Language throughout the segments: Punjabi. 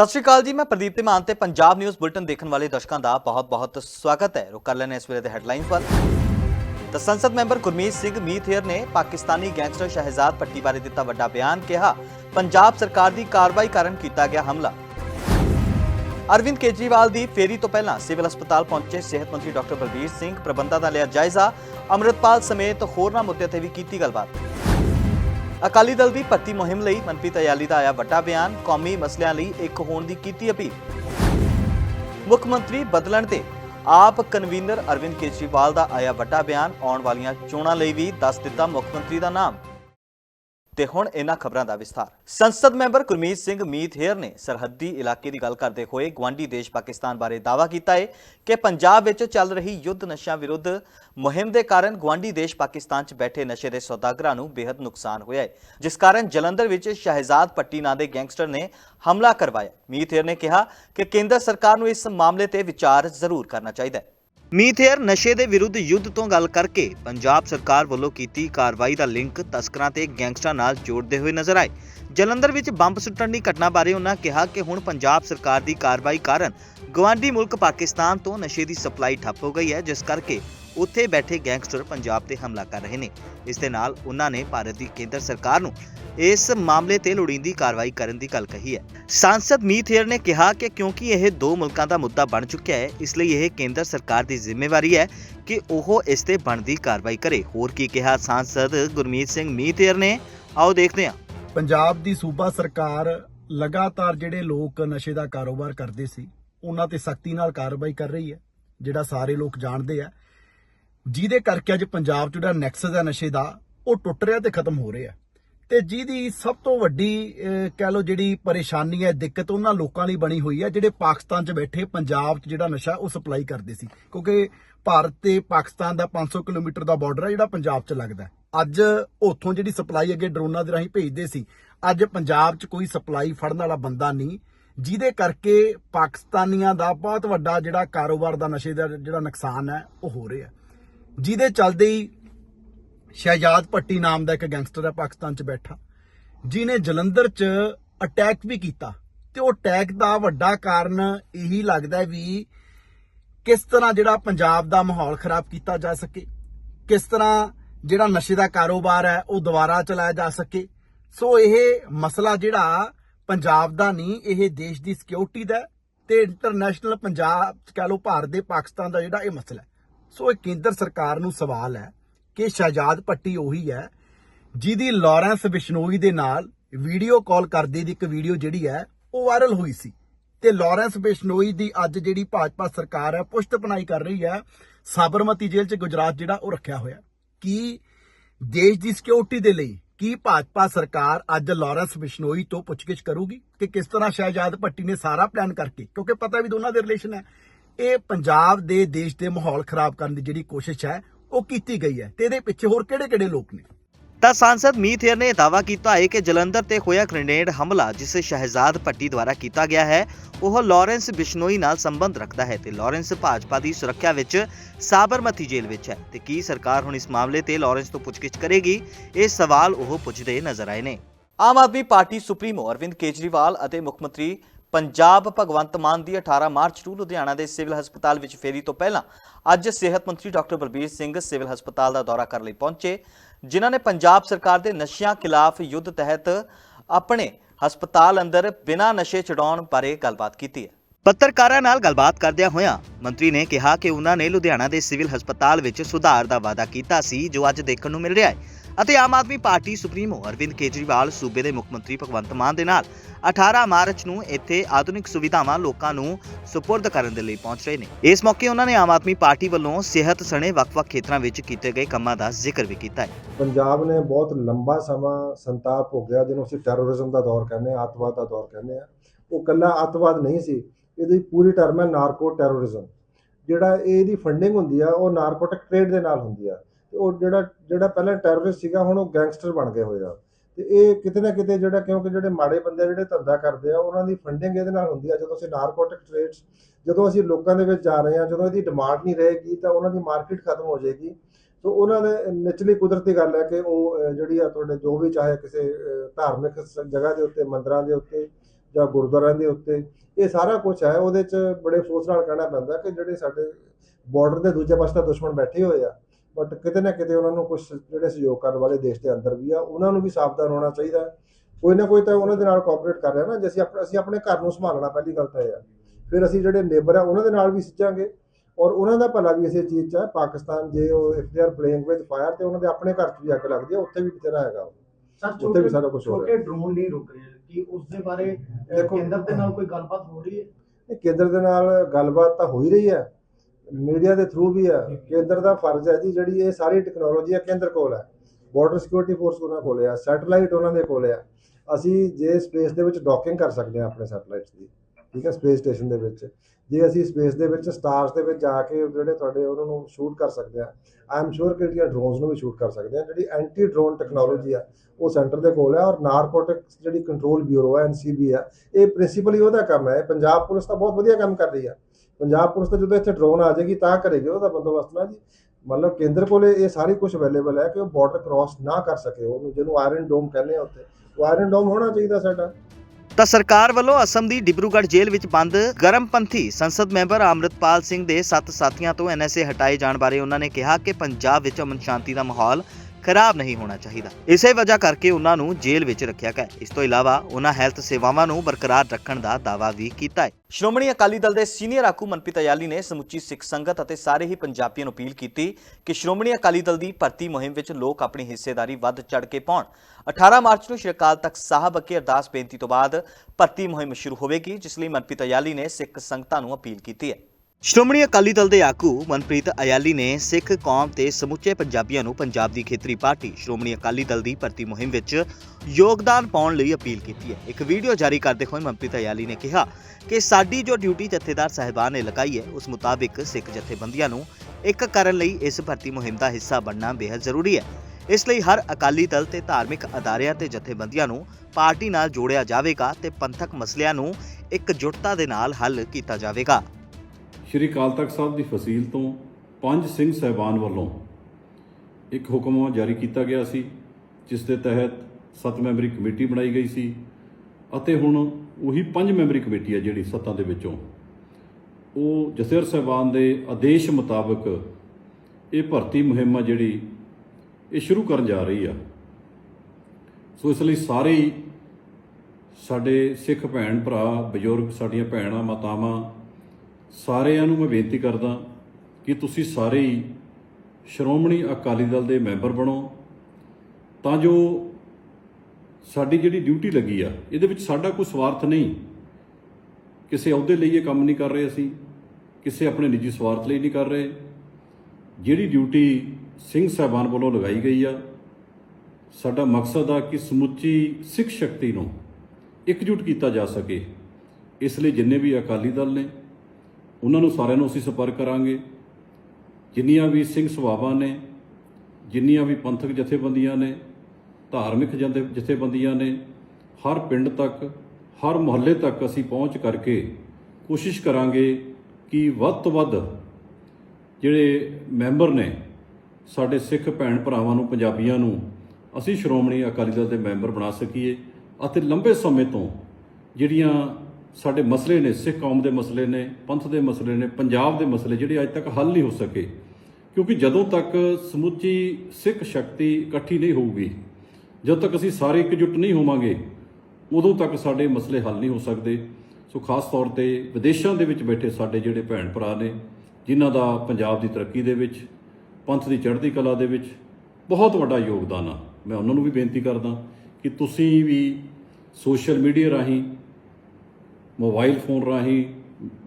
ਸਤਿ ਸ਼੍ਰੀ ਅਕਾਲ ਜੀ, ਮੈਂ ਪ੍ਰਦੀਪ ਧੀਮਾਨ ਤੇ ਪੰਜਾਬ ਨਿਊਜ਼ ਬੁਲਟਨ ਦੇਖਣ ਵਾਲੇ ਦਰਸ਼ਕਾਂ ਦਾ ਬਹੁਤ-ਬਹੁਤ ਸਵਾਗਤ ਹੈ। ਰੁਕ ਕਰ ਲੈਣੇ ਇਸ ਵੇਲੇ ਦੇ ਹੈਡਲਾਈਨ ਪਰ ਤਾਂ ਸੰਸਦ ਮੈਂਬਰ ਗੁਰਮੀਤ ਸਿੰਘ ਮੀਥੇਰ ਨੇ ਪਾਕਿਸਤਾਨੀ ਗੈਂਗਸਟਰ ਸ਼ਹਿਜ਼ਾਦ ਪੱਟੀ ਬਾਰੇ ਦਿੱਤਾ ਵੱਡਾ ਬਿਆਨ, ਕਿਹਾ, ਪੰਜਾਬ ਸਰਕਾਰ ਦੀ ਕਾਰਵਾਈ ਕਾਰਨ ਕੀਤਾ ਗਿਆ ਹਮਲਾ। ਅਰਵਿੰਦ ਕੇਜਰੀਵਾਲ ਦੀ ਫੇਰੀ ਤੋਂ ਪਹਿਲਾਂ ਸਿਵਲ ਹਸਪਤਾਲ ਪਹੁੰਚੇ ਸਿਹਤ ਮੰਤਰੀ ਡਾਕਟਰ ਬਲਬੀਰ ਸਿੰਘ, ਪ੍ਰਬੰਧਾਂ ਦਾ ਲਿਆ ਜਾਇਜ਼ਾ, ਅੰਮ੍ਰਿਤਪਾਲ ਸਮੇਤ ਹੋਰਨਾਂ ਮੁੱਦਿਆਂ ਤੇ ਵੀ ਕੀਤੀ ਗੱਲਬਾਤ। ਅਕਾਲੀ ਦਲ ਦੀ ਭਰਤੀ ਮੁਹਿੰਮ ਲਈ ਮਨਪ੍ਰੀਤ ਅਯਾਲੀ ਦਾ ਆਇਆ ਵੱਡਾ ਬਿਆਨ, ਕੌਮੀ ਮਸਲਿਆਂ ਲਈ ਇੱਕ ਹੋਣ ਦੀ ਕੀਤੀ ਅਪੀਲ। ਮੁੱਖ ਮੰਤਰੀ ਬਦਲਣ ਤੇ ਆਪ ਕਨਵੀਨਰ ਅਰਵਿੰਦ ਕੇਜਰੀਵਾਲ ਦਾ ਆਇਆ ਵੱਡਾ ਬਿਆਨ ਆਉਣ ਵਾਲੀਆਂ ਚੋਣਾਂ ਲਈ ਵੀ ਦੱਸ ਦਿੱਤਾ ਮੁੱਖ ਮੰਤਰੀ ਦਾ ਨਾਮ। ਤੇ ਹੁਣ ਇਹਨਾਂ ਖਬਰਾਂ ਦਾ ਵਿਸਥਾਰ। ਸੰਸਦ ਮੈਂਬਰ ਗੁਰਮੀਤ ਸਿੰਘ ਮੀਤ ਹੇਅਰ ਨੇ ਸਰਹੱਦੀ ਇਲਾਕੇ ਦੀ ਗੱਲ ਕਰਦੇ ਹੋਏ ਗਵਾਂਢੀ ਦੇਸ਼ ਪਾਕਿਸਤਾਨ ਬਾਰੇ ਦਾਅਵਾ ਕੀਤਾ ਹੈ ਕਿ ਪੰਜਾਬ ਵਿੱਚ ਚੱਲ ਰਹੀ ਯੁੱਧ ਨਸ਼ਿਆਂ ਵਿਰੁੱਧ ਮੁਹਿੰਮ ਦੇ ਕਾਰਨ ਗਵਾਂਢੀ ਦੇਸ਼ ਪਾਕਿਸਤਾਨ 'ਚ ਬੈਠੇ ਨਸ਼ੇ ਦੇ ਸੌਦਾਗਰਾਂ ਨੂੰ ਬੇहद ਨੁਕਸਾਨ ਹੋਇਆ ਹੈ ਜਿਸ ਕਾਰਨ ਜਲੰਧਰ ਵਿੱਚ ਸ਼ਹਿਜ਼ਾਦ ਪੱਟੀ ਨਾਂ ਦੇ ਗੈਂਗਸਟਰ ਨੇ ਹਮਲਾ ਕਰਵਾਇਆ। ਮੀਤ ਹੇਅਰ ਨੇ ਕਿਹਾ ਕਿ ਕੇਂਦਰ ਸਰਕਾਰ ਨੂੰ ਇਸ ਮਾਮਲੇ ਤੇ ਵਿਚਾਰ ਜ਼ਰੂਰ ਕਰਨਾ ਚਾਹੀਦਾ ਹੈ ਮੀਥੇਅਰ ਨਸ਼ੇ ਦੇ ਵਿਰੁੱਧ ਯੁੱਧ ਤੋਂ ਗੱਲ ਕਰਕੇ ਪੰਜਾਬ ਸਰਕਾਰ ਵੱਲੋਂ ਕੀਤੀ ਕਾਰਵਾਈ ਦਾ ਲਿੰਕ ਤਸਕਰਾਂ ਤੇ ਗੈਂਗਸਟਰਾਂ ਨਾਲ ਜੋੜਦੇ ਹੋਏ ਨਜ਼ਰ ਆਏ। ਜਲੰਧਰ ਵਿੱਚ ਬੰਬ ਸੁੱਟਣ ਦੀ ਘਟਨਾ ਬਾਰੇ ਉਹਨਾਂ ਕਿਹਾ ਕਿ ਹੁਣ ਪੰਜਾਬ ਸਰਕਾਰ ਦੀ ਕਾਰਵਾਈ ਕਾਰਨ ਗਵਾਂਢੀ ਮੁਲਕ ਪਾਕਿਸਤਾਨ ਤੋਂ ਨਸ਼ੇ ਦੀ ਸਪਲਾਈ ਠੱਪ ਹੋ ਗਈ ਹੈ, ਜਿਸ ਕਰਕੇ ਉੱਥੇ ਬੈਠੇ ਗੈਂਗਸਟਰ ਪੰਜਾਬ ਤੇ ਹਮਲਾ ਕਰ ਰਹੇ ਨੇ। ਇਸ ਦੇ ਨਾਲ ਉਹਨਾਂ ਨੇ ਭਾਰਤ ਦੀ ਕੇਂਦਰ ਸਰਕਾਰ ਨੂੰ ਇਸ ਮਾਮਲੇ ਤੇ ਲੋੜੀਂਦੀ ਕਾਰਵਾਈ ਕਰਨ ਦੀ ਗੱਲ ਕਹੀ ਹੈ। ਸਾਂਸਦ ਮੀਥੇਰ ਨੇ ਕਿਹਾ ਕਿ ਕਿਉਂਕਿ ਇਹ ਦੋ ਮੁਲਕਾਂ ਦਾ ਮੁੱਦਾ ਬਣ ਚੁੱਕਿਆ ਹੈ, ਇਸ ਲਈ ਇਹ ਕੇਂਦਰ ਸਰਕਾਰ ਦੀ ਜ਼ਿੰਮੇਵਾਰੀ ਹੈ ਕਿ ਉਹ ਇਸ ਤੇ ਬਣਦੀ ਕਾਰਵਾਈ ਕਰੇ। ਹੋਰ ਕੀ ਕਿਹਾ ਸਾਂਸਦ ਗੁਰਮੀਤ ਸਿੰਘ ਮੀਥੇਰ ਨੇ? ਆਓ ਦੇਖਦੇ ਹਾਂ। ਪੰਜਾਬ ਦੀ ਸੂਬਾ ਸਰਕਾਰ ਲਗਾਤਾਰ ਜਿਹੜੇ ਲੋਕ ਨਸ਼ੇ ਦਾ ਕਾਰੋਬਾਰ ਕਰਦੇ ਸੀ, ਉਹਨਾਂ ਤੇ ਸਖਤੀ ਨਾਲ ਕਾਰਵਾਈ ਕਰ ਰਹੀ ਹੈ, ਜਿਹੜਾ ਸਾਰੇ ਲੋਕ ਜਾਣਦੇ ਆ। ਜਿਹਦੇ ਕਰਕੇ ਅੱਜ ਪੰਜਾਬ 'ਚ ਜਿਹੜਾ ਨੈਕਸਸ ਹੈ ਨਸ਼ੇ ਦਾ, ਉਹ ਟੁੱਟ ਰਿਹਾ ਤੇ ਖਤਮ ਹੋ ਰਿਹਾ ਤੇ ਜਿਹਦੀ ਸਭ ਤੋਂ ਵੱਡੀ ਕਹਿ ਲਓ ਜਿਹੜੀ ਪਰੇਸ਼ਾਨੀ ਹੈ, ਦਿੱਕਤ ਉਹਨਾਂ ਲੋਕਾਂ ਲਈ ਬਣੀ ਹੋਈ ਹੈ, ਜਿਹੜੇ ਪਾਕਿਸਤਾਨ 'ਚ ਬੈਠੇ, ਪੰਜਾਬ 'ਚ ਜਿਹੜਾ ਨਸ਼ਾ, ਉਹ ਸਪਲਾਈ ਕਰਦੇ ਸੀ। ਕਿਉਂਕਿ ਭਾਰਤ ਤੇ ਪਾਕਿਸਤਾਨ ਦਾ 500 ਕਿਲੋਮੀਟਰ ਦਾ ਬਾਰਡਰ ਹੈ, ਜਿਹੜਾ ਪੰਜਾਬ 'ਚ ਲੱਗਦਾ ਅੱਜ ਉੱਥੋਂ ਜਿਹੜੀ ਸਪਲਾਈ ਅੱਗੇ ਡਰੋਨਾਂ ਦੇ ਰਾਹੀਂ ਭੇਜਦੇ ਸੀ, ਅੱਜ ਪੰਜਾਬ 'ਚ ਕੋਈ ਸਪਲਾਈ ਫੜਨ ਵਾਲਾ ਬੰਦਾ ਨਹੀਂ, ਜਿਹਦੇ ਕਰਕੇ ਪਾਕਿਸਤਾਨੀਆਂ ਦਾ ਬਹੁਤ ਵੱਡਾ ਜਿਹੜਾ ਕਾਰੋਬਾਰ ਦਾ ਨਸ਼ੇ ਦਾ ਜਿਹੜਾ ਨੁਕਸਾਨ ਹੈ, ਉਹ ਹੋ ਰਿਹਾ ਜਿਹਦੇ ਚੱਲਦੇ ਹੀ ਸ਼ਹਿਜਾਦ ਪੱਟੀ ਨਾਮ ਦਾ ਇੱਕ ਗੈਂਗਸਟਰ ਹੈ ਪਾਕਿਸਤਾਨ 'ਚ ਬੈਠਾ। ਜਿਨੇ ਜਲੰਧਰ 'ਚ ਅਟੈਕ ਵੀ ਕੀਤਾ ਤੇ ਉਹ ਅਟੈਕ ਦਾ ਵੱਡਾ ਕਾਰਨ ਇਹੀ ਲੱਗਦਾ ਵੀ ਕਿਸ ਤਰ੍ਹਾਂ ਜਿਹੜਾ ਪੰਜਾਬ ਦਾ ਮਾਹੌਲ ਖਰਾਬ ਕੀਤਾ ਜਾ ਸਕੇ, ਕਿਸ ਤਰ੍ਹਾਂ ਜਿਹੜਾ ਨਸ਼ੇ ਦਾ ਕਾਰੋਬਾਰ ਹੈ ਉਹ ਦੁਬਾਰਾ ਚਲਾਇਆ ਜਾ ਸਕੇ। ਸੋ ਇਹ ਮਸਲਾ ਜਿਹੜਾ ਪੰਜਾਬ ਦਾ ਨਹੀਂ, ਇਹ ਦੇਸ਼ ਦੀ ਸਿਕਿਉਰਿਟੀ ਦਾ ਹੈ ਤੇ ਇੰਟਰਨੈਸ਼ਨਲ ਪੰਜਾਬ ਕਹ ਲਓ ਭਾਰਤ ਦੇ ਪਾਕਿਸਤਾਨ ਦਾ ਜਿਹੜਾ ਇਹ ਮਸਲਾ ਹੈ। ਸੋ ਇਹ ਕੇਂਦਰ ਸਰਕਾਰ ਨੂੰ ਸਵਾਲ ਹੈ ਕਿ ਸ਼ਹਿਜਾਦ ਪੱਟੀ ਉਹੀ ਹੈ ਜਿਹਦੀ ਲਾਰੈਂਸ ਬਿਸ਼ਨੋਈ ਦੇ ਨਾਲ ਵੀਡੀਓ ਕਾਲ ਕਰਦੇ ਦੀ ਇੱਕ ਵੀਡੀਓ ਜਿਹੜੀ ਹੈ ਉਹ ਵਾਇਰਲ ਹੋਈ ਸੀ ਤੇ ਲਾਰੈਂਸ ਬਿਸ਼ਨੋਈ ਦੀ ਅੱਜ ਜਿਹੜੀ ਭਾਜਪਾ ਸਰਕਾਰ ਹੈ, ਪੁਸ਼ਤ ਪਨਾਈ ਕਰ ਰਹੀ ਹੈ, ਸਾਬਰਮਤੀ ਜੇਲ੍ਹ 'ਚ ਗੁਜਰਾਤ ਜਿਹੜਾ ਉਹ ਰੱਖਿਆ ਹੋਇਆ। ਕੀ ਦੇਸ਼ ਦੀ ਸਿਕਿਉਰਿਟੀ ਦੇ ਲਈ ਕੀ ਭਾਜਪਾ ਸਰਕਾਰ ਅੱਜ ਲਾਰੈਂਸ ਬਿਸ਼ਨੋਈ ਤੋਂ ਪੁੱਛਗਿੱਛ ਕਰੂਗੀ ਕਿ ਕਿਸ ਤਰ੍ਹਾਂ ਸ਼ਹਿਜਾਦ ਭੱਟੀ ਨੇ ਸਾਰਾ ਪਲਾਨ ਕਰਕੇ? ਕਿਉਂਕਿ ਪਤਾ ਵੀ ਦੋਨਾਂ ਦੇ ਰਿਲੇਸ਼ਨ ਹੈ। ਇਹ ਪੰਜਾਬ ਦੇ ਦੇਸ਼ ਦੇ ਮਾਹੌਲ ਖਰਾਬ ਕਰਨ ਦੀ ਜਿਹੜੀ ਕੋਸ਼ਿਸ਼ ਹੈ, ਉਹ ਕੀਤੀ ਗਈ ਹੈ ਤੇ ਇਹਦੇ ਪਿੱਛੇ ਹੋਰ ਕਿਹੜੇ-ਕਿਹੜੇ ਲੋਕ ਨੇ? ਤਾਂ ਸਾਂਸਦ ਮੀਥੇਰ ਨੇ ਦਾਅਵਾ ਕੀਤਾ ਹੈ ਕਿ ਜਲੰਧਰ ਤੇ ਹੋਇਆ ਗ੍ਰੇਨੇਡ ਹਮਲਾ, ਜਿਸ ਸ਼ਹਿਜ਼ਾਦ ਪੱਟੀ ਦੁਆਰਾ ਕੀਤਾ ਗਿਆ ਹੈ, ਉਹ ਲਾਰੈਂਸ ਬਿਸ਼ਨੋਈ ਨਾਲ ਸੰਬੰਧ ਰੱਖਦਾ ਹੈ ਤੇ ਲਾਰੈਂਸ ਭਾਜਪਾ ਦੀ ਸੁਰੱਖਿਆ ਵਿੱਚ ਸਾਬਰਮਤੀ ਜੇਲ੍ਹ ਵਿੱਚ ਹੈ। ਤੇ ਕੀ ਸਰਕਾਰ ਹੁਣ ਇਸ ਮਾਮਲੇ ਤੇ ਲਾਰੈਂਸ ਤੋਂ ਪੁੱਛਗਿੱਛ ਕਰੇਗੀ? ਇਹ ਸਵਾਲ ਉਹ ਪੁੱਛਦੇ ਨਜ਼ਰ ਆਏ ਨੇ। ਆਮ ਆਦਮੀ ਪਾਰਟੀ ਸੁਪਰੀਮੋ ਅਰਵਿੰਦ ਕੇਜਰੀਵਾਲ ਅਤੇ ਮੁੱਖ ਮੰਤਰੀ ਪੰਜਾਬ ਭਗਵੰਤ ਮਾਨ ਦੀ 18 ਮਾਰਚ ਨੂੰ ਲੁਧਿਆਣਾ ਦੇ ਸਿਵਲ ਹਸਪਤਾਲ ਵਿੱਚ ਫੇਰੀ ਤੋਂ ਪਹਿਲਾਂ ਅੱਜ ਸਿਹਤ ਮੰਤਰੀ ਡਾਕਟਰ ਬਲਬੀਰ ਸਿੰਘ ਸਿਵਲ ਹਸਪਤਾਲ ਦਾ ਦੌਰਾ ਕਰਨ ਲਈ ਪਹੁੰਚੇ, ਜਿਨ੍ਹਾਂ ਨੇ ਪੰਜਾਬ ਸਰਕਾਰ ਦੇ ਨਸ਼ਿਆਂ ਖਿਲਾਫ ਯੁੱਧ ਤਹਿਤ ਆਪਣੇ ਹਸਪਤਾਲ ਅੰਦਰ ਬਿਨਾਂ ਨਸ਼ੇ ਛਡਾਉਣ ਬਾਰੇ ਗੱਲਬਾਤ ਕੀਤੀ ਹੈ। ਪੱਤਰਕਾਰਾਂ ਨਾਲ ਗੱਲਬਾਤ ਕਰਦਿਆਂ ਹੋਇਆਂ ਮੰਤਰੀ ਨੇ ਕਿਹਾ ਕਿ ਉਹਨਾਂ ਨੇ ਲੁਧਿਆਣਾ ਦੇ ਸਿਵਲ ਹਸਪਤਾਲ ਵਿੱਚ ਸੁਧਾਰ ਦਾ ਵਾਅਦਾ ਕੀਤਾ ਸੀ, ਜੋ ਅੱਜ ਦੇਖਣ ਨੂੰ ਮਿਲ ਰਿਹਾ ਹੈ। ਅਤੇ ਆਮ ਆਦਮੀ ਪਾਰਟੀ ਸੁਪਰੀਮੋ ਅਰਵਿੰਦ ਕੇਜਰੀਵਾਲ ਸੂਬੇ ਦੇ ਮੁੱਖ ਮੰਤਰੀ ਭਗਵੰਤ ਮਾਨ ਦੇ ਨਾਲ 18 ਮਾਰਚ ਨੂੰ ਇੱਥੇ ਆਧੁਨਿਕ ਸੁਵਿਧਾਵਾਂ ਲੋਕਾਂ ਨੂੰ ਸਪੁਰਦ ਕਰਨ ਦੇ ਲਈ ਪਹੁੰਚ ਰਹੇ ਨੇ। ਇਸ ਮੌਕੇ ਉਹਨਾਂ ਨੇ ਆਮ ਆਦਮੀ ਪਾਰਟੀ ਵੱਲੋਂ ਸਿਹਤ ਸਣੇ ਵੱਖ-ਵੱਖ ਖੇਤਰਾਂ ਵਿੱਚ ਕੀਤੇ ਗਏ ਕੰਮਾਂ ਦਾ ਜ਼ਿਕਰ ਵੀ ਕੀਤਾ ਹੈ। ਪੰਜਾਬ ਨੇ ਬਹੁਤ ਲੰਬਾ ਸਮਾਂ ਸੰਤਾਪ ਹੋ ਗਿਆ ਜਿਹਨੂੰ ਅਸੀਂ ਟੈਰੋਰਿਜ਼ਮ ਦਾ ਦੌਰ ਕਹਿੰਦੇ ਆ ਅੱਤਵਾਦ ਦਾ ਦੌਰ ਕਹਿੰਦੇ ਆ ਉਹ ਕੱਲਾ ਅੱਤਵਾਦ ਨਹੀਂ ਸੀ, ਇਹਦੀ ਪੂਰੀ ਟਰਮ ਹੈ ਨਾਰਕੋ ਟੈਰੋਰਿਜ਼ਮ ਜਿਹੜਾ ਇਹਦੀ ਫੰਡਿੰਗ ਹੁੰਦੀ ਆ, ਉਹ ਨਾਰਕੋਟਿਕ ਟ੍ਰੇਡ ਦੇ ਨਾਲ ਹੁੰਦੀ ਆ। ਤੇ ਉਹ ਜਿਹੜਾ ਜਿਹੜਾ ਪਹਿਲਾਂ ਟੈਰਰਿਸਟ ਸੀਗਾ, ਹੁਣ ਉਹ ਗੈਂਗਸਟਰ ਬਣ ਗਏ ਹੋਏ ਆ। ਤੇ ਇਹ ਕਿਤੇ ਨਾ ਕਿਤੇ ਜਿਹੜਾ, ਕਿਉਂਕਿ ਜਿਹੜੇ ਮਾੜੇ ਬੰਦੇ ਜਿਹੜੇ ਧੰਦਾ ਕਰਦੇ ਆ, ਉਹਨਾਂ ਦੀ ਫੰਡਿੰਗ ਇਹਦੇ ਨਾਲ ਹੁੰਦੀ ਆ। ਜਦੋਂ ਅਸੀਂ ਨਾਰਕੋਟਿਕ ਟ੍ਰੇਡਸ ਜਦੋਂ ਅਸੀਂ ਲੋਕਾਂ ਦੇ ਵਿੱਚ ਜਾ ਰਹੇ ਆ, ਜਦੋਂ ਇਹਦੀ ਡਿਮਾਂਡ ਨਹੀਂ ਰਹੇਗੀ, ਤਾਂ ਉਹਨਾਂ ਦੀ ਮਾਰਕੀਟ ਖਤਮ ਹੋ ਜਾਏਗੀ। ਸੋ ਉਹਨਾਂ ਦੇ ਨਿਚਲੀ ਕੁਦਰਤੀ ਗੱਲ ਹੈ ਕਿ ਉਹ ਜਿਹੜੀ ਆ ਤੁਹਾਡੇ ਜੋ ਵੀ ਚਾਹੇ ਕਿਸੇ ਧਾਰਮਿਕ ਸ- ਜਗ੍ਹਾ ਦੇ ਉੱਤੇ, ਮੰਦਰਾਂ ਦੇ ਉੱਤੇ ਜਾਂ ਗੁਰਦੁਆਰਿਆਂ ਦੇ ਉੱਤੇ, ਇਹ ਸਾਰਾ ਕੁਝ ਹੈ। ਉਹਦੇ 'ਚ ਬੜੇ ਅਫਸੋਸ ਨਾਲ ਕਹਿਣਾ ਪੈਂਦਾ ਕਿ ਜਿਹੜੇ ਸਾਡੇ ਬਾਰਡਰ ਦੇ ਦੂਜੇ ਪਾਸੇ ਤਾਂ ਦੁਸ਼ਮਣ ਬੈਠੇ ਹੋਏ ਆ। ਬਟ ਕਿਤੇ ਨਾ ਕਿਤੇ ਉਹਨਾਂ ਨੂੰ ਕੁਝ ਜਿਹੜੇ ਸਹਿਯੋਗ ਕਰਨ ਵਾਲੇ ਦੇਸ਼ ਦੇ ਅੰਦਰ ਵੀ ਆ ਉਹਨਾਂ ਨੂੰ ਵੀ ਸਾਵਧਾਨ ਹੋਣਾ ਚਾਹੀਦਾ। ਕੋਈ ਨਾ ਕੋਈ ਤਾਂ ਉਹਨਾਂ ਦੇ ਨਾਲ ਕੋਆਪਰੇਟ ਕਰ ਰਿਹਾ ਨਾ ਜੇ ਅਸੀਂ ਆਪਣੇ ਅਸੀਂ ਆਪਣੇ ਘਰ ਨੂੰ ਸੰਭਾਲਣਾ ਪਹਿਲੀ ਗੱਲ ਤਾਂ ਇਹ ਆ। ਫਿਰ ਅਸੀਂ ਜਿਹੜੇ ਨੇਬਰ ਆ ਉਹਨਾਂ ਦੇ ਨਾਲ ਵੀ ਸਿੱਝਾਂਗੇ ਔਰ ਉਹਨਾਂ ਦਾ ਭਲਾ ਵੀ ਇਸੇ ਚੀਜ਼ 'ਚ ਹੈ ਪਾਕਿਸਤਾਨ ਜੇ ਉਹ if they are playing with fire ਤੇ ਉਹਨਾਂ ਦੇ ਆਪਣੇ ਘਰ 'ਚ ਵੀ ਅੱਗ ਲੱਗਦੀ ਹੈ ਉੱਥੇ ਵੀ ਕਿਤੇ ਨਾ ਹੈਗਾ ਉੱਥੇ ਵੀ ਸਾਰਾ ਕੁਛ ਹੋ ਰਿਹਾ। ਛੋਟੇ ਡਰੋਨ ਨਹੀਂ ਰੁਕ ਰਹੇ ਕੀ ਉਸ ਦੇ ਬਾਰੇ ਕੇਂਦਰ ਦੇ ਨਾਲ ਕੋਈ ਗੱਲਬਾਤ ਹੋ ਰਹੀ ਹੈ? ਕੇਂਦਰ ਦੇ ਨਾਲ ਗੱਲਬਾਤ ਤਾਂ ਹੋ ਹੀ ਰਹੀ ਹੈ। ਮੀਡੀਆ ਦੇ ਥਰੂ ਵੀ ਹੈ ਕੇਂਦਰ ਦਾ ਫਰਜ਼ ਹੈ ਜੀ ਜਿਹੜੀ ਇਹ ਸਾਰੀ ਟੈਕਨੋਲੋਜੀ ਹੈ ਕੇਂਦਰ ਕੋਲ ਹੈ। ਬਾਰਡਰ ਸਿਕਿਉਰਿਟੀ ਫੋਰਸ ਉਹਨਾਂ ਕੋਲ ਹੈ ਸੈਟੇਲਾਈਟ ਉਹਨਾਂ ਦੇ ਕੋਲ ਹੈ ਅਸੀਂ ਜੇ ਸਪੇਸ ਦੇ ਵਿੱਚ ਡੌਕਿੰਗ ਕਰ ਸਕਦੇ ਹਾਂ ਆਪਣੇ ਸੈਟੇਲਾਈਟਸ ਦੀ ਠੀਕ ਹੈ ਸਪੇਸ ਸਟੇਸ਼ਨ ਦੇ ਵਿੱਚ। ਜੇ ਅਸੀਂ ਸਪੇਸ ਦੇ ਵਿੱਚ ਸਟਾਰਸ ਦੇ ਵਿੱਚ ਜਾ ਕੇ ਜਿਹੜੇ ਤੁਹਾਡੇ ਉਹਨਾਂ ਨੂੰ ਸ਼ੂਟ ਕਰ ਸਕਦੇ ਹਾਂ ਆਈ ਐਮ ਸ਼ੋਰ ਕਿ ਜਿਹੜੀਆਂ ਡਰੋਨਸ ਨੂੰ ਵੀ ਸ਼ੂਟ ਕਰ ਸਕਦੇ ਹਾਂ। ਜਿਹੜੀ ਐਂਟੀ ਡਰੋਨ ਟੈਕਨੋਲੋਜੀ ਆ ਉਹ ਸੈਂਟਰ ਦੇ ਕੋਲ ਹੈ ਔਰ ਨਾਰਕੋਟਿਕਸ ਜਿਹੜੀ ਕੰਟਰੋਲ ਬਿਊਰੋ ਹੈ ਐਨਸੀਬੀ ਹੈ ਇਹ ਪ੍ਰਿੰਸੀਪਲੀ ਉਹਦਾ ਕੰਮ ਹੈ। ਪੰਜਾਬ ਪੁਲਿਸ ਤਾਂ ਬਹੁਤ ਵਧੀਆ ਕੰਮ ਕਰ ਰਹੀ ਹੈ ਪੰਜਾਬ ਪੁਲਿਸ ਤਾਂ ਜਦੋਂ ਇੱਥੇ ਡਰੋਨ ਆ ਜਾਏਗੀ ਤਾਂ ਕਰੇਗੀ ਉਹਦਾ ਬੰਦੋਬਸਤ ਨਾ ਜੀ। ਮਤਲਬ ਕੇਂਦਰ ਕੋਲੇ ਇਹ ਸਾਰੀ ਕੁਝ ਅਵੇਲੇਬਲ ਹੈ ਕਿ ਉਹ ਬਾਰਡਰ ਕ੍ਰਾਸ ਨਾ ਕਰ ਸਕੇ ਉਹਨੂੰ, ਜਿਹਨੂੰ ਆਇਰਨ ਡੋਮ ਕਹਿੰਦੇ ਆ ਉੱਥੇ। ਉਹ ਆਇਰਨ ਡੋਮ ਹੋਣਾ ਚਾਹੀਦਾ ਸਾਡਾ। ਤਾਂ ਸਰਕਾਰ ਵੱਲੋਂ ਅਸਮ ਦੀ ਡਿਬਰੂਗੜ੍ਹ ਜੇਲ੍ਹ ਵਿੱਚ ਬੰਦ ਗਰਮਪੰਥੀ ਸੰਸਦ ਮੈਂਬਰ ਅਮਰਿਤਪਾਲ ਸਿੰਘ ਦੇ ਸੱਤ ਸਾਥੀਆਂ ਤੋਂ ਐਨਐਸਏ ਹਟਾਏ ਜਾਣ ਬਾਰੇ ਉਹਨਾਂ ਨੇ ਕਿਹਾ ਕਿ ਪੰਜਾਬ ਵਿੱਚ ਅਮਨ ਸ਼ਾਂਤੀ ਦਾ ਮਾਹੌਲ ਖਰਾਬ ਨਹੀਂ ਹੋਣਾ ਚਾਹੀਦਾ। ਇਸੇ ਵਜ੍ਹਾ ਕਰਕੇ ਉਹਨਾਂ ਨੂੰ ਜੇਲ੍ਹ ਵਿੱਚ ਰੱਖਿਆ ਗਿਆ। ਇਸ ਤੋਂ ਇਲਾਵਾ ਉਹਨਾਂ ਹੈਲਥ ਸੇਵਾਵਾਂ ਨੂੰ ਬਰਕਰਾਰ ਰੱਖਣ ਦਾ ਦਾਅਵਾ ਵੀ ਕੀਤਾ ਹੈ। ਸ਼੍ਰੋਮਣੀ ਅਕਾਲੀ ਦਲ ਦੇ ਸੀਨੀਅਰ ਆਗੂ ਮਨਪ੍ਰੀਤ ਅਯਾਲੀ ਨੇ ਸਮੁੱਚੀ ਸਿੱਖ ਸੰਗਤ ਅਤੇ ਸਾਰੇ ਹੀ ਪੰਜਾਬੀਆਂ ਨੂੰ ਅਪੀਲ ਕੀਤੀ ਕਿ ਸ਼੍ਰੋਮਣੀ ਅਕਾਲੀ ਦਲ ਦੀ ਭਰਤੀ ਮੁਹਿੰਮ ਵਿੱਚ ਲੋਕ ਆਪਣੀ ਹਿੱਸੇਦਾਰੀ ਵੱਧ ਚੜ ਕੇ ਪਾਉਣ। 18 ਮਾਰਚ ਨੂੰ ਸ਼੍ਰੀ ਅਕਾਲ ਤਖਤ ਸਾਹਿਬ ਅੱਗੇ ਅਰਦਾਸ ਬੇਨਤੀ ਤੋਂ ਬਾਅਦ ਭਰਤੀ ਮੁਹਿੰਮ ਸ਼ੁਰੂ ਹੋਵੇਗੀ, ਜਿਸ ਲਈ ਮਨਪ੍ਰੀਤ ਅਯਾਲੀ ਨੇ ਸਿੱਖ ਸੰਗਤਾਂ ਨੂੰ ਅਪੀਲ ਕੀਤੀ ਹੈ। ਸ਼੍ਰੋਮਣੀ ਅਕਾਲੀ ਦਲ ਦੇ ਆਗੂ ਮਨਪ੍ਰੀਤ ਅਯਾਲੀ ਨੇ ਸਿੱਖ ਕੌਮ ਤੇ ਸਮੁੱਚੇ ਪੰਜਾਬੀਆਂ ਨੂੰ ਪੰਜਾਬ ਦੀ ਖੇਤਰੀ ਪਾਰਟੀ ਸ਼੍ਰੋਮਣੀ ਅਕਾਲੀ ਦਲ ਦੀ ਭਰਤੀ ਮੁਹਿੰਮ ਵਿੱਚ ਯੋਗਦਾਨ ਪਾਉਣ ਲਈ ਅਪੀਲ ਕੀਤੀ ਹੈ। ਇੱਕ ਵੀਡੀਓ ਜਾਰੀ ਕਰਦੇ ਹੋਏ ਮਨਪ੍ਰੀਤ ਅਯਾਲੀ ਨੇ ਕਿਹਾ ਕਿ ਸਾਡੀ ਜੋ ਡਿਊਟੀ ਜਥੇਦਾਰ ਸਾਹਿਬਾਨ ਨੇ ਲਗਾਈ ਹੈ, ਉਸ ਮੁਤਾਬਿਕ ਸਿੱਖ ਜਥੇਬੰਦੀਆਂ ਨੂੰ ਇੱਕ ਕਰਨ ਲਈ ਇਸ ਭਰਤੀ ਮੁਹਿੰਮ ਦਾ ਹਿੱਸਾ ਬਣਨਾ ਬੇहद ਜ਼ਰੂਰੀ ਹੈ। ਇਸ ਲਈ ਹਰ ਅਕਾਲੀ ਦਲ ਤੇ ਧਾਰਮਿਕ ਅਦਾਰਿਆਂ ਤੇ ਜਥੇਬੰਦੀਆਂ ਨੂੰ ਪਾਰਟੀ ਨਾਲ ਜੋੜਿਆ ਜਾਵੇਗਾ ਤੇ ਪੰਥਕ ਮਸਲਿਆਂ ਨੂੰ ਇਕਜੁੱਟਤਾ ਦੇ ਨਾਲ ਹੱਲ ਕੀਤਾ ਜਾਵੇਗਾ। ਸ਼੍ਰੀ ਅਕਾਲ ਤਖਤ ਸਾਹਿਬ ਦੀ ਫਸੀਲ ਤੋਂ ਪੰਜ ਸਿੰਘ ਸਹਿਬਾਨ ਵੱਲੋਂ ਇੱਕ ਹੁਕਮ ਜਾਰੀ ਕੀਤਾ ਗਿਆ ਸੀ, ਜਿਸ ਦੇ ਤਹਿਤ ਸੱਤ ਮੈਂਬਰੀ ਕਮੇਟੀ ਬਣਾਈ ਗਈ ਸੀ ਅਤੇ ਹੁਣ ਉਹੀ ਪੰਜ ਮੈਂਬਰੀ ਕਮੇਟੀ ਹੈ ਜਿਹੜੀ ਸੱਤਾਂ ਦੇ ਵਿੱਚੋਂ। ਉਹ ਜਸੇਰ ਸਹਿਬਾਨ ਦੇ ਆਦੇਸ਼ ਮੁਤਾਬਕ ਇਹ ਭਰਤੀ ਮੁਹਿੰਮ ਆ ਜਿਹੜੀ ਇਹ ਸ਼ੁਰੂ ਕਰਨ ਜਾ ਰਹੀ ਆ। ਸੋ ਇਸ ਲਈ ਸਾਰੇ ਹੀ ਸਾਡੇ ਸਿੱਖ ਭੈਣ ਭਰਾ, ਬਜ਼ੁਰਗ ਸਾਡੀਆਂ ਭੈਣਾਂ, ਮਾਤਾਵਾਂ ਸਾਰਿਆਂ ਨੂੰ ਮੈਂ ਬੇਨਤੀ ਕਰਦਾ ਕਿ ਤੁਸੀਂ ਸਾਰੇ ਹੀ ਸ਼੍ਰੋਮਣੀ ਅਕਾਲੀ ਦਲ ਦੇ ਮੈਂਬਰ ਬਣੋ। ਤਾਂ ਜੋ ਸਾਡੀ ਜਿਹੜੀ ਡਿਊਟੀ ਲੱਗੀ ਆ, ਇਹਦੇ ਵਿੱਚ ਸਾਡਾ ਕੋਈ ਸਵਾਰਥ ਨਹੀਂ। ਕਿਸੇ ਅਹੁਦੇ ਲਈ ਇਹ ਕੰਮ ਨਹੀਂ ਕਰ ਰਹੇ ਅਸੀਂ, ਕਿਸੇ ਆਪਣੇ ਨਿੱਜੀ ਸਵਾਰਥ ਲਈ ਨਹੀਂ ਕਰ ਰਹੇ। ਜਿਹੜੀ ਡਿਊਟੀ ਸਿੰਘ ਸਾਹਿਬਾਨ ਵੱਲੋਂ ਲਗਾਈ ਗਈ ਆ, ਸਾਡਾ ਮਕਸਦ ਆ ਕਿ ਸਮੁੱਚੀ ਸਿੱਖ ਸ਼ਕਤੀ ਨੂੰ ਇਕਜੁੱਟ ਕੀਤਾ ਜਾ ਸਕੇ। ਇਸ ਲਈ ਜਿੰਨੇ ਵੀ ਅਕਾਲੀ ਦਲ ਨੇ ਉਹਨਾਂ ਨੂੰ ਸਾਰਿਆਂ ਨੂੰ ਅਸੀਂ ਸੰਪਰਕ ਕਰਾਂਗੇ। ਜਿੰਨੀਆਂ ਵੀ ਸਿੰਘ ਸੁਭਾਵਾਂ ਨੇ, ਜਿੰਨੀਆਂ ਵੀ ਪੰਥਕ ਜਥੇਬੰਦੀਆਂ ਨੇ, ਧਾਰਮਿਕ ਜਥੇ- ਜਥੇਬੰਦੀਆਂ ਨੇ, ਹਰ ਪਿੰਡ ਤੱਕ, ਹਰ ਮੁਹੱਲੇ ਤੱਕ ਅਸੀਂ ਪਹੁੰਚ ਕਰਕੇ ਕੋਸ਼ਿਸ਼ ਕਰਾਂਗੇ ਕਿ ਵੱਧ ਤੋਂ ਵੱਧ ਜਿਹੜੇ ਮੈਂਬਰ ਨੇ, ਸਾਡੇ ਸਿੱਖ ਭੈਣ ਭਰਾਵਾਂ ਨੂੰ, ਪੰਜਾਬੀਆਂ ਨੂੰ ਅਸੀਂ ਸ਼੍ਰੋਮਣੀ ਅਕਾਲੀ ਦਲ ਦੇ ਮੈਂਬਰ ਬਣਾ ਸਕੀਏ ਅਤੇ ਲੰਬੇ ਸਮੇਂ ਤੋਂ ਜਿਹੜੀਆਂ ਸਾਡੇ ਮਸਲੇ ਨੇ, ਸਿੱਖ ਕੌਮ ਦੇ ਮਸਲੇ ਨੇ, ਪੰਥ ਦੇ ਮਸਲੇ ਨੇ, ਪੰਜਾਬ ਦੇ ਮਸਲੇ ਜਿਹੜੇ ਅੱਜ ਤੱਕ ਹੱਲ ਨਹੀਂ ਹੋ ਸਕੇ। ਕਿਉਂਕਿ ਜਦੋਂ ਤੱਕ ਸਮੁੱਚੀ ਸਿੱਖ ਸ਼ਕਤੀ ਇਕੱਠੀ ਨਹੀਂ ਹੋਊਗੀ, ਜਦੋਂ ਤੱਕ ਅਸੀਂ ਸਾਰੇ ਇਕਜੁੱਟ ਨਹੀਂ ਹੋਵਾਂਗੇ, ਉਦੋਂ ਤੱਕ ਸਾਡੇ ਮਸਲੇ ਹੱਲ ਨਹੀਂ ਹੋ ਸਕਦੇ। ਸੋ ਖਾਸ ਤੌਰ ਤੇ ਵਿਦੇਸ਼ਾਂ ਦੇ ਵਿੱਚ ਬੈਠੇ ਸਾਡੇ ਜਿਹੜੇ ਭੈਣ ਭਰਾ ਨੇ, ਜਿਨ੍ਹਾਂ ਦਾ ਪੰਜਾਬ ਦੀ ਤਰੱਕੀ ਦੇ ਵਿੱਚ, ਪੰਥ ਦੀ ਚੜ੍ਹਦੀ ਕਲਾ ਦੇ ਵਿੱਚ ਬਹੁਤ ਵੱਡਾ ਯੋਗਦਾਨ ਆ। ਮੈਂ ਉਹਨਾਂ ਨੂੰ ਵੀ ਬੇਨਤੀ ਕਰਦਾ ਕਿ ਤੁਸੀਂ ਵੀ ਸੋਸ਼ਲ ਮੀਡੀਆ ਰਾਹੀਂ ਮੋਬਾਈਲ ਫੋਨ ਰਾਹੀਂ,